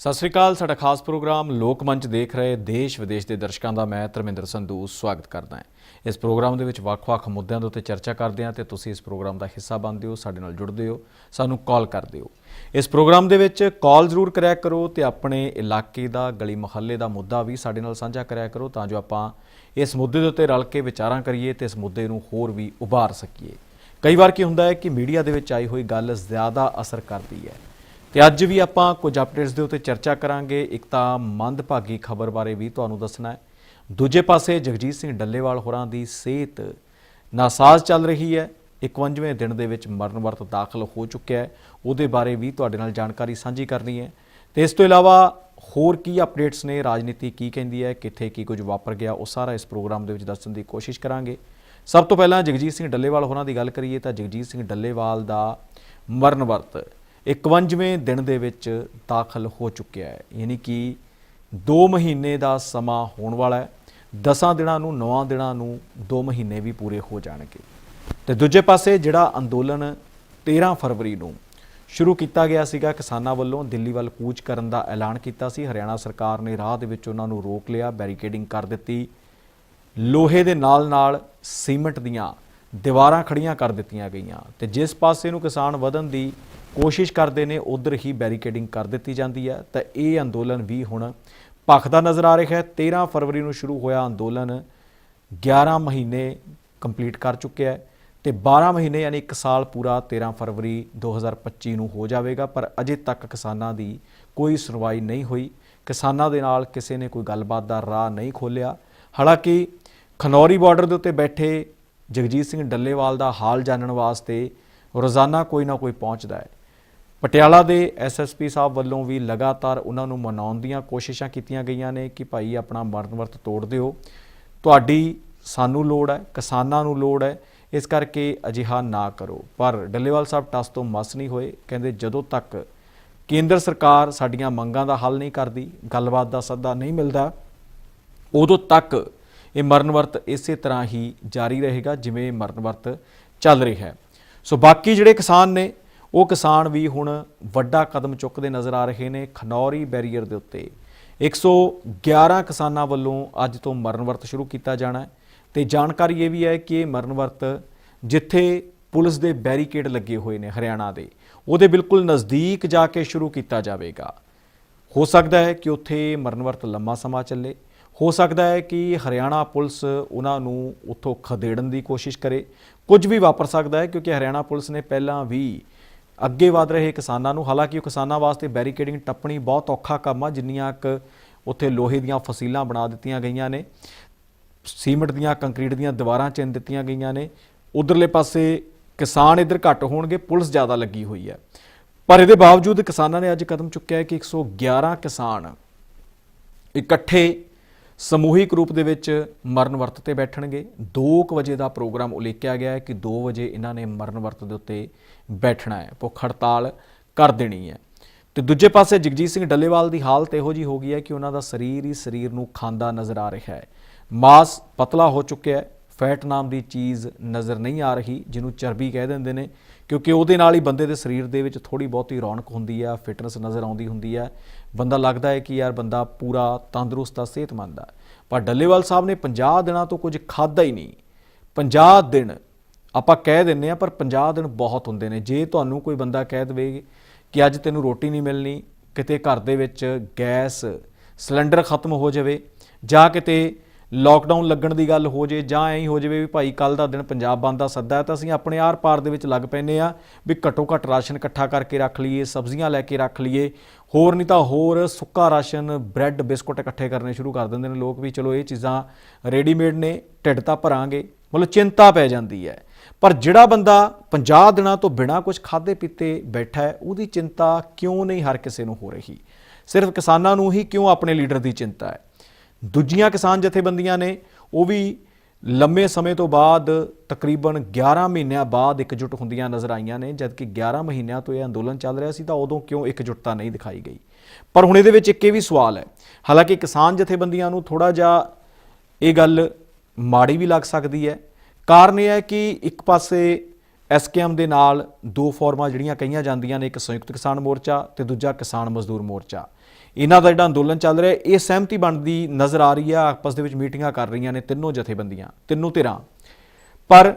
ਸਤਿ ਸ੍ਰੀ ਅਕਾਲ, ਸਾਡਾ ਖਾਸ ਪ੍ਰੋਗਰਾਮ ਲੋਕ ਮੰਚ ਦੇਖ ਰਹੇ ਦੇਸ਼ ਵਿਦੇਸ਼ ਦੇ ਦਰਸ਼ਕਾਂ ਦਾ ਮੈਂ ਧਰਮਿੰਦਰ ਸੰਧੂ ਸਵਾਗਤ ਕਰਦਾ ਹਾਂ। ਇਸ ਪ੍ਰੋਗਰਾਮ ਦੇ ਵਿੱਚ ਵੱਖ-ਵੱਖ ਮੁੱਦਿਆਂ ਦੇ ਉੱਤੇ ਚਰਚਾ ਕਰਦੇ ਹਾਂ ਤੇ ਤੁਸੀਂ ਇਸ ਪ੍ਰੋਗਰਾਮ ਦਾ ਹਿੱਸਾ ਬਣਦੇ ਹੋ, ਸਾਡੇ ਨਾਲ ਜੁੜਦੇ ਹੋ, ਸਾਨੂੰ ਕਾਲ ਕਰਦੇ ਹੋ। ਇਸ ਪ੍ਰੋਗਰਾਮ ਦੇ ਵਿੱਚ ਕਾਲ ਜ਼ਰੂਰ ਕਰਿਆ ਕਰੋ ਤੇ ਆਪਣੇ ਇਲਾਕੇ ਦਾ, ਗਲੀ ਮੁਹੱਲੇ ਦਾ ਮੁੱਦਾ ਵੀ ਸਾਡੇ ਨਾਲ ਸਾਂਝਾ ਕਰਿਆ ਕਰੋ ਤਾਂ ਜੋ ਆਪਾਂ ਇਸ ਮੁੱਦੇ ਦੇ ਉੱਤੇ ਰਲ ਕੇ ਵਿਚਾਰਾਂ ਕਰੀਏ ਤੇ ਇਸ ਮੁੱਦੇ ਨੂੰ ਹੋਰ ਵੀ ਉਭਾਰ ਸਕੀਏ। ਕਈ ਵਾਰ ਕੀ ਹੁੰਦਾ ਹੈ ਕਿ ਮੀਡੀਆ ਦੇ ਵਿੱਚ ਆਈ ਹੋਈ ਗੱਲ ਜ਼ਿਆਦਾ ਅਸਰ ਕਰਦੀ ਹੈ। ਤੇ ਅੱਜ ਵੀ ਆਪਾਂ ਕੁਝ ਅਪਡੇਟਸ ਦੇ ਉੱਤੇ ਚਰਚਾ ਕਰਾਂਗੇ। ਇੱਕ ਤਾਂ ਮੰਦਭਾਗੀ ਖਬਰ ਬਾਰੇ ਵੀ ਤੁਹਾਨੂੰ ਦੱਸਣਾ ਹੈ। ਦੂਜੇ ਪਾਸੇ ਜਗਜੀਤ ਸਿੰਘ ਡੱਲੇਵਾਲ ਹੋਰਾਂ ਦੀ ਸਿਹਤ ਨਾਸਾਜ਼ ਚੱਲ ਰਹੀ ਹੈ। 51ਵੇਂ ਦਿਨ ਦੇ ਵਿੱਚ ਮਰਨ ਵਰਤ ਦਾਖਲ ਹੋ ਚੁੱਕਿਆ ਹੈ। ਉਹਦੇ ਬਾਰੇ ਵੀ ਤੁਹਾਡੇ ਨਾਲ ਜਾਣਕਾਰੀ ਸਾਂਝੀ ਕਰਨੀ ਹੈ। ਤੇ ਇਸ ਤੋਂ ਇਲਾਵਾ ਹੋਰ ਕੀ ਅਪਡੇਟਸ ਨੇ? ਰਾਜਨੀਤੀ ਕੀ ਕਹਿੰਦੀ ਹੈ? ਕਿੱਥੇ ਕੀ ਕੁਝ ਵਾਪਰ ਗਿਆ? ਉਹ ਸਾਰਾ ਇਸ ਪ੍ਰੋਗਰਾਮ ਦੇ ਵਿੱਚ ਦੱਸਣ ਦੀ ਕੋਸ਼ਿਸ਼ ਕਰਾਂਗੇ। ਸਭ ਤੋਂ ਪਹਿਲਾਂ ਜਗਜੀਤ ਸਿੰਘ ਡੱਲੇਵਾਲ ਹੋਰਾਂ ਦੀ ਗੱਲ ਕਰੀਏ ਤਾਂ ਜਗਜੀਤ ਸਿੰਘ ਡੱਲੇਵਾਲ ਦਾ ਮਰਨ ਵਰਤ 51ਵੇਂ ਦਿਨ ਦੇ ਵਿੱਚ ਦਾਖਲ ਹੋ ਚੁੱਕਿਆ ਹੈ। ਯਾਨੀ ਕਿ 2 ਮਹੀਨੇ ਦਾ ਸਮਾਂ ਹੋਣ ਵਾਲਾ ਹੈ। 10 ਦਿਨਾਂ ਨੂੰ 9 ਦਿਨਾਂ ਨੂੰ 2 ਮਹੀਨੇ ਵੀ ਪੂਰੇ ਹੋ ਜਾਣਗੇ। ਤੇ ਦੂਜੇ ਪਾਸੇ ਜਿਹੜਾ ਅੰਦੋਲਨ 13 ਫਰਵਰੀ ਨੂੰ ਸ਼ੁਰੂ ਕੀਤਾ ਗਿਆ ਸੀਗਾ, ਕਿਸਾਨਾਂ ਵੱਲੋਂ ਦਿੱਲੀ ਵੱਲ ਕੂਚ ਕਰਨ ਦਾ ਐਲਾਨ ਕੀਤਾ ਸੀ। ਹਰਿਆਣਾ ਸਰਕਾਰ ਨੇ ਰਾਹ ਦੇ ਵਿੱਚ ਉਹਨਾਂ ਨੂੰ ਰੋਕ ਲਿਆ, ਬੈਰੀਕੇਡਿੰਗ ਕਰ ਦਿੱਤੀ। ਲੋਹੇ ਦੇ ਨਾਲ-ਨਾਲ ਸੀਮੈਂਟ ਦੀਆਂ ਦੀਵਾਰਾਂ ਖੜੀਆਂ ਕਰ ਦਿੱਤੀਆਂ ਗਈਆਂ। ਤੇ ਜਿਸ ਪਾਸੇ ਨੂੰ ਕਿਸਾਨ ਵਧਣ ਦੀ ਕੋਸ਼ਿਸ਼ ਕਰਦੇ ਨੇ, ਉਧਰ ਹੀ ਬੈਰੀਕੇਡਿੰਗ ਕਰ ਦਿੱਤੀ ਜਾਂਦੀ ਹੈ। ਤਾਂ ਇਹ ਅੰਦੋਲਨ ਵੀ ਹੁਣ ਭਖਦਾ ਨਜ਼ਰ ਆ ਰਿਹਾ ਹੈ। 13 ਫਰਵਰੀ ਨੂੰ ਸ਼ੁਰੂ ਹੋਇਆ ਅੰਦੋਲਨ 11 ਮਹੀਨੇ ਕੰਪਲੀਟ ਕਰ ਚੁੱਕਿਆ ਹੈ ਤੇ 12 ਮਹੀਨੇ ਯਾਨੀ 1 ਸਾਲ ਪੂਰਾ 13 ਫਰਵਰੀ 2025 ਨੂੰ ਹੋ ਜਾਵੇਗਾ, ਪਰ ਅਜੇ ਤੱਕ ਕਿਸਾਨਾਂ ਦੀ ਕੋਈ ਸੁਣਵਾਈ ਨਹੀਂ ਹੋਈ। ਕਿਸਾਨਾਂ ਦੇ ਨਾਲ ਕਿਸੇ ਨੇ ਕੋਈ ਗੱਲਬਾਤ ਦਾ ਰਾਹ ਨਹੀਂ ਖੋਲਿਆ ਹਾਲਾਂਕਿ ਖਨੌਰੀ ਬਾਰਡਰ ਦੇ ਉੱਤੇ ਬੈਠੇ ਜਗਜੀਤ ਸਿੰਘ ਡੱਲੇਵਾਲ ਦਾ ਹਾਲ ਜਾਣਨ ਵਾਸਤੇ ਰੋਜ਼ਾਨਾ ਕੋਈ ਨਾ ਕੋਈ ਪਹੁੰਚਦਾ ਹੈ। ਪਟਿਆਲਾ ਦੇ ਐਸਐਸਪੀ ਸਾਹਿਬ ਵੱਲੋਂ ਵੀ ਲਗਾਤਾਰ ਉਹਨਾਂ ਨੂੰ ਮਨਾਉਣ ਦੀਆਂ ਕੋਸ਼ਿਸ਼ਾਂ ਕੀਤੀਆਂ ਗਈਆਂ ਨੇ ਕਿ ਭਾਈ ਆਪਣਾ ਮਰਨ ਵਰਤ ਤੋੜ ਦਿਓ। ਤੁਹਾਡੀ ਸਾਨੂੰ ਲੋੜ ਹੈ, ਕਿਸਾਨਾਂ ਨੂੰ ਲੋੜ ਹੈ, ਇਸ ਕਰਕੇ ਅਜਿਹਾ ਨਾ ਕਰੋ। ਪਰ ਡੱਲੇਵਾਲ ਸਾਹਿਬ ਟਸ ਤੋਂ ਮਸ ਨਹੀਂ ਹੋਏ, ਕਹਿੰਦੇ ਜਦੋਂ ਤੱਕ ਕੇਂਦਰ ਸਰਕਾਰ ਸਾਡੀਆਂ ਮੰਗਾਂ ਦਾ ਹੱਲ ਨਹੀਂ ਕਰਦੀ, ਗੱਲਬਾਤ ਦਾ ਸੱਦਾ ਨਹੀਂ ਮਿਲਦਾ, ਉਦੋਂ ਤੱਕ ਇਹ ਮਰਨ ਵਰਤ ਇਸੇ ਤਰ੍ਹਾਂ ਹੀ ਜਾਰੀ ਰਹੇਗਾ ਜਿਵੇਂ ਇਹ ਮਰਨ ਵਰਤ ਚੱਲ ਰਿਹਾ ਹੈ। ਸੋ ਬਾਕੀ ਜਿਹੜੇ ਕਿਸਾਨ ਨੇ ਉਹ ਕਿਸਾਨ ਵੀ ਹੁਣ ਵੱਡਾ ਕਦਮ ਚੁੱਕਦੇ ਨਜ਼ਰ ਆ ਰਹੇ ਨੇ ਖਨੌਰੀ ਬੈਰੀਅਰ ਦੇ ਉੱਤੇ। 111 ਕਿਸਾਨਾਂ ਵੱਲੋਂ ਅੱਜ ਤੋਂ ਮਰਨ ਵਰਤ ਸ਼ੁਰੂ ਕੀਤਾ ਜਾਣਾ ਹੈ ਤੇ ਜਾਣਕਾਰੀ ਇਹ ਵੀ ਹੈ ਕਿ ਇਹ ਮਰਨ ਵਰਤ ਜਿੱਥੇ ਪੁਲਿਸ ਦੇ ਬੈਰੀਕੇਡ ਲੱਗੇ ਹੋਏ ਨੇ ਹਰਿਆਣਾ ਦੇ, ਉਹਦੇ ਬਿਲਕੁਲ ਨਜ਼ਦੀਕ ਜਾ ਕੇ ਸ਼ੁਰੂ ਕੀਤਾ ਜਾਵੇਗਾ। ਹੋ ਸਕਦਾ ਹੈ ਕਿ ਉੱਥੇ ਮਰਨ ਵਰਤ ਲੰਮਾ ਸਮਾਂ ਚੱਲੇ। ਹੋ ਸਕਦਾ ਹੈ ਕਿ ਹਰਿਆਣਾ ਪੁਲਿਸ ਉਹਨਾਂ ਨੂੰ ਉੱਥੋਂ ਖਦੇੜਨ ਦੀ ਕੋਸ਼ਿਸ਼ ਕਰੇ। ਕੁਝ ਵੀ ਵਾਪਰ ਸਕਦਾ ਹੈ ਕਿਉਂਕਿ ਹਰਿਆਣਾ ਪੁਲਿਸ ਨੇ ਪਹਿਲਾਂ ਵੀ ਅੱਗੇ ਵਧ ਰਹੇ ਕਿਸਾਨਾਂ ਨੂੰ, ਹਾਲਾਂਕਿ ਉਹ ਕਿਸਾਨਾਂ ਵਾਸਤੇ ਬੈਰੀਕੇਡਿੰਗ ਟੱਪਣੀ ਬਹੁਤ ਔਖਾ ਕੰਮ ਆ, ਜਿੰਨੀਆਂ ਕੁ ਉੱਥੇ ਲੋਹੇ ਦੀਆਂ ਫਸੀਲਾਂ ਬਣਾ ਦਿੱਤੀਆਂ ਗਈਆਂ ਨੇ, ਸੀਮੈਂਟ ਦੀਆਂ, ਕੰਕਰੀਟ ਦੀਆਂ ਦੀਵਾਰਾਂ ਚਿੰਨ ਦਿੱਤੀਆਂ ਗਈਆਂ ਨੇ। ਉਧਰਲੇ ਪਾਸੇ ਕਿਸਾਨ ਇੱਧਰ ਘੱਟ ਹੋਣਗੇ, ਪੁਲਿਸ ਜ਼ਿਆਦਾ ਲੱਗੀ ਹੋਈ ਹੈ। ਪਰ ਇਹਦੇ ਬਾਵਜੂਦ ਕਿਸਾਨਾਂ ਨੇ ਅੱਜ ਕਦਮ ਚੁੱਕਿਆ ਹੈ ਕਿ 111 ਕਿਸਾਨ ਇਕੱਠੇ ਸਮੂਹਿਕ ਰੂਪ ਦੇ ਵਿੱਚ ਮਰਨ ਵਰਤ ਤੇ ਬੈਠਣਗੇ। 2 ਵਜੇ ਦਾ ਪ੍ਰੋਗਰਾਮ ਉਲੀਕਿਆ ਗਿਆ ਹੈ ਕਿ 2 ਵਜੇ ਇਹਨਾਂ ਨੇ ਮਰਨ ਵਰਤ ਦੇ ਉੱਤੇ ਬੈਠਣਾ ਹੈ। ਭੁੱਖ ਹੜਤਾਲ ਕਰ ਦੇਣੀ ਹੈ। ਤੇ ਦੂਜੇ ਪਾਸੇ ਜਗਜੀਤ ਸਿੰਘ ਡੱਲੇਵਾਲ ਦੀ ਹਾਲਤ ਇਹੋ ਜੀ ਹੋ ਗਈ ਹੈ ਕਿ ਉਹਨਾਂ ਦਾ ਸਰੀਰ ਹੀ ਸਰੀਰ ਨੂੰ ਖਾਂਦਾ ਨਜ਼ਰ ਆ ਰਿਹਾ ਹੈ। ਮਾਸ ਪਤਲਾ ਹੋ ਚੁੱਕਿਆ ਹੈ। ਫੈਟ ਨਾਮ ਦੀ ਚੀਜ਼ ਨਜ਼ਰ ਨਹੀਂ ਆ ਰਹੀ, ਜਿਹਨੂੰ ਚਰਬੀ ਕਹਿ ਦਿੰਦੇ ਨੇ, ਕਿਉਂਕਿ ਉਹਦੇ ਨਾਲ ਹੀ ਬੰਦੇ ਦੇ ਸਰੀਰ ਦੇ ਵਿੱਚ ਥੋੜੀ ਬਹੁਤੀ ਰੌਣਕ ਹੁੰਦੀ ਆ ਫਿਟਨੈਸ ਨਜ਼ਰ ਆਉਂਦੀ ਹੁੰਦੀ ਹੈ। ਬੰਦਾ ਲੱਗਦਾ ਹੈ ਕਿ ਯਾਰ ਬੰਦਾ ਪੂਰਾ ਤੰਦਰੁਸਤ ਆ, ਸਿਹਤਮੰਦ ਆ। ਪਰ ਡੱਲੇਵਾਲ ਸਾਹਿਬ ਨੇ 50 ਦਿਨਾਂ ਤੋਂ ਕੁਝ ਖਾਦਾ ਹੀ ਨਹੀਂ। 50 ਦਿਨ ਆਪਾਂ ਕਹਿ ਦਿੰਨੇ ਆ ਪਰ 50 ਦਿਨ ਬਹੁਤ ਹੁੰਦੇ ਨੇ। ਜੇ ਤੁਹਾਨੂੰ ਕੋਈ ਬੰਦਾ ਕਹਿ ਦੇਵੇ ਕਿ ਅੱਜ ਤੈਨੂੰ ਰੋਟੀ ਨਹੀਂ ਮਿਲਣੀ, ਕਿਤੇ ਘਰ ਦੇ ਵਿੱਚ ਗੈਸ ਸਿਲੰਡਰ ਖਤਮ ਹੋ ਜਾਵੇ ਜਾਂ ਕਿਤੇ ਲੋਕਡਾਊਨ ਲੱਗਣ ਦੀ ਗੱਲ ਹੋ ਜੇ ਜਾਂ ਐਂ ਹੋ ਜਾਵੇ ਵੀ ਭਾਈ ਕੱਲ ਦਾ ਦਿਨ ਪੰਜਾਬ ਬੰਦ ਦਾ ਸੱਦਾ ਤਾਂ ਅਸੀਂ ਆਪਣੇ ਆਰ-ਪਾਰ ਦੇ ਵਿੱਚ ਲੱਗ ਪੈਨੇ ਆ ਵੀ ਘੱਟੋ ਘੱਟ ਰਾਸ਼ਨ ਇਕੱਠਾ ਕਰਕੇ ਰੱਖ ਲਈਏ, ਸਬਜ਼ੀਆਂ ਲੈ ਕੇ ਰੱਖ ਲਈਏ। ਹੋਰ ਨਹੀਂ ਤਾਂ ਹੋਰ ਸੁੱਕਾ ਰਾਸ਼ਨ ਬ੍ਰੈਡ ਬਿਸਕੁਟ ਇਕੱਠੇ ਕਰਨੇ ਸ਼ੁਰੂ ਕਰ ਦਿੰਦੇ ਨੇ ਲੋਕ ਵੀ ਚਲੋ ਇਹ ਚੀਜ਼ਾਂ ਰੈਡੀਮੇਡ ਨੇ, ਢਿੱਡ ਤਾਂ ਭਰਾਂਗੇ, ਮਤਲਬ ਚਿੰਤਾ ਪੈ ਜਾਂਦੀ ਹੈ। ਪਰ ਜਿਹੜਾ ਬੰਦਾ 50 ਦਿਨਾਂ ਤੋਂ ਬਿਨਾਂ ਕੁਝ ਖਾਦੇ ਪੀਤੇ ਬੈਠਾ ਹੈ, ਉਹਦੀ ਚਿੰਤਾ ਕਿਉਂ ਨਹੀਂ ਹਰ ਕਿਸੇ ਨੂੰ ਹੋ ਰਹੀ? ਸਿਰਫ ਕਿਸਾਨਾਂ ਨੂੰ ਹੀ ਕਿਉਂ ਆਪਣੇ ਲੀਡਰ ਦੀ ਚਿੰਤਾ ਹੈ? ਦੂਜੀਆਂ ਕਿਸਾਨ ਜਥੇਬੰਦੀਆਂ ਨੇ, ਉਹ ਵੀ ਲੰਮੇ ਸਮੇਂ ਤੋਂ ਬਾਅਦ ਤਕਰੀਬਨ 11 ਮਹੀਨਿਆਂ ਬਾਅਦ ਇਕਜੁੱਟ ਹੁੰਦੀਆਂ ਨਜ਼ਰ ਆਈਆਂ ਨੇ, ਜਦਕਿ 11 ਮਹੀਨਿਆਂ ਤੋਂ ਇਹ ਅੰਦੋਲਨ ਚੱਲ ਰਿਹਾ ਸੀ ਤਾਂ ਉਦੋਂ ਕਿਉਂ ਇਕਜੁੱਟਤਾ ਨਹੀਂ ਦਿਖਾਈ ਗਈ? ਪਰ ਹੁਣ ਇਹਦੇ ਵਿੱਚ ਇੱਕ ਇਹ ਵੀ ਸਵਾਲ ਹੈ, ਹਾਲਾਂਕਿ ਕਿਸਾਨ ਜਥੇਬੰਦੀਆਂ ਨੂੰ ਥੋੜਾ ਜਿਹਾ ਇਹ ਗੱਲ ਮਾੜੀ ਵੀ ਲੱਗ ਸਕਦੀ ਹੈ। ਕਾਰਨ ਇਹ ਹੈ ਕਿ ਇੱਕ ਪਾਸੇ ਐਸਕੇਐਮ ਦੇ ਨਾਲ ਦੋ ਫੋਰਮਾਂ ਜਿਹੜੀਆਂ ਕਹੀਆਂ ਜਾਂਦੀਆਂ ਨੇ, ਇੱਕ ਸੰਯੁਕਤ ਕਿਸਾਨ ਮੋਰਚਾ ਤੇ ਦੂਜਾ ਕਿਸਾਨ ਮਜ਼ਦੂਰ ਮੋਰਚਾ। ਇਹਨਾਂ ਦਾ ਜਿਹੜਾ ਅੰਦੋਲਨ ਚੱਲ ਰਿਹਾ ਇਹ ਸਹਿਮਤੀ ਬਣਦੀ ਨਜ਼ਰ ਆ ਰਹੀ ਹੈ, ਆਪਸ ਦੇ ਵਿੱਚ ਮੀਟਿੰਗਾਂ ਕਰ ਰਹੀਆਂ ਨੇ ਤਿੰਨੋਂ ਜਥੇਬੰਦੀਆਂ, ਤਿੰਨੋਂ ਧਿਰਾਂ। ਪਰ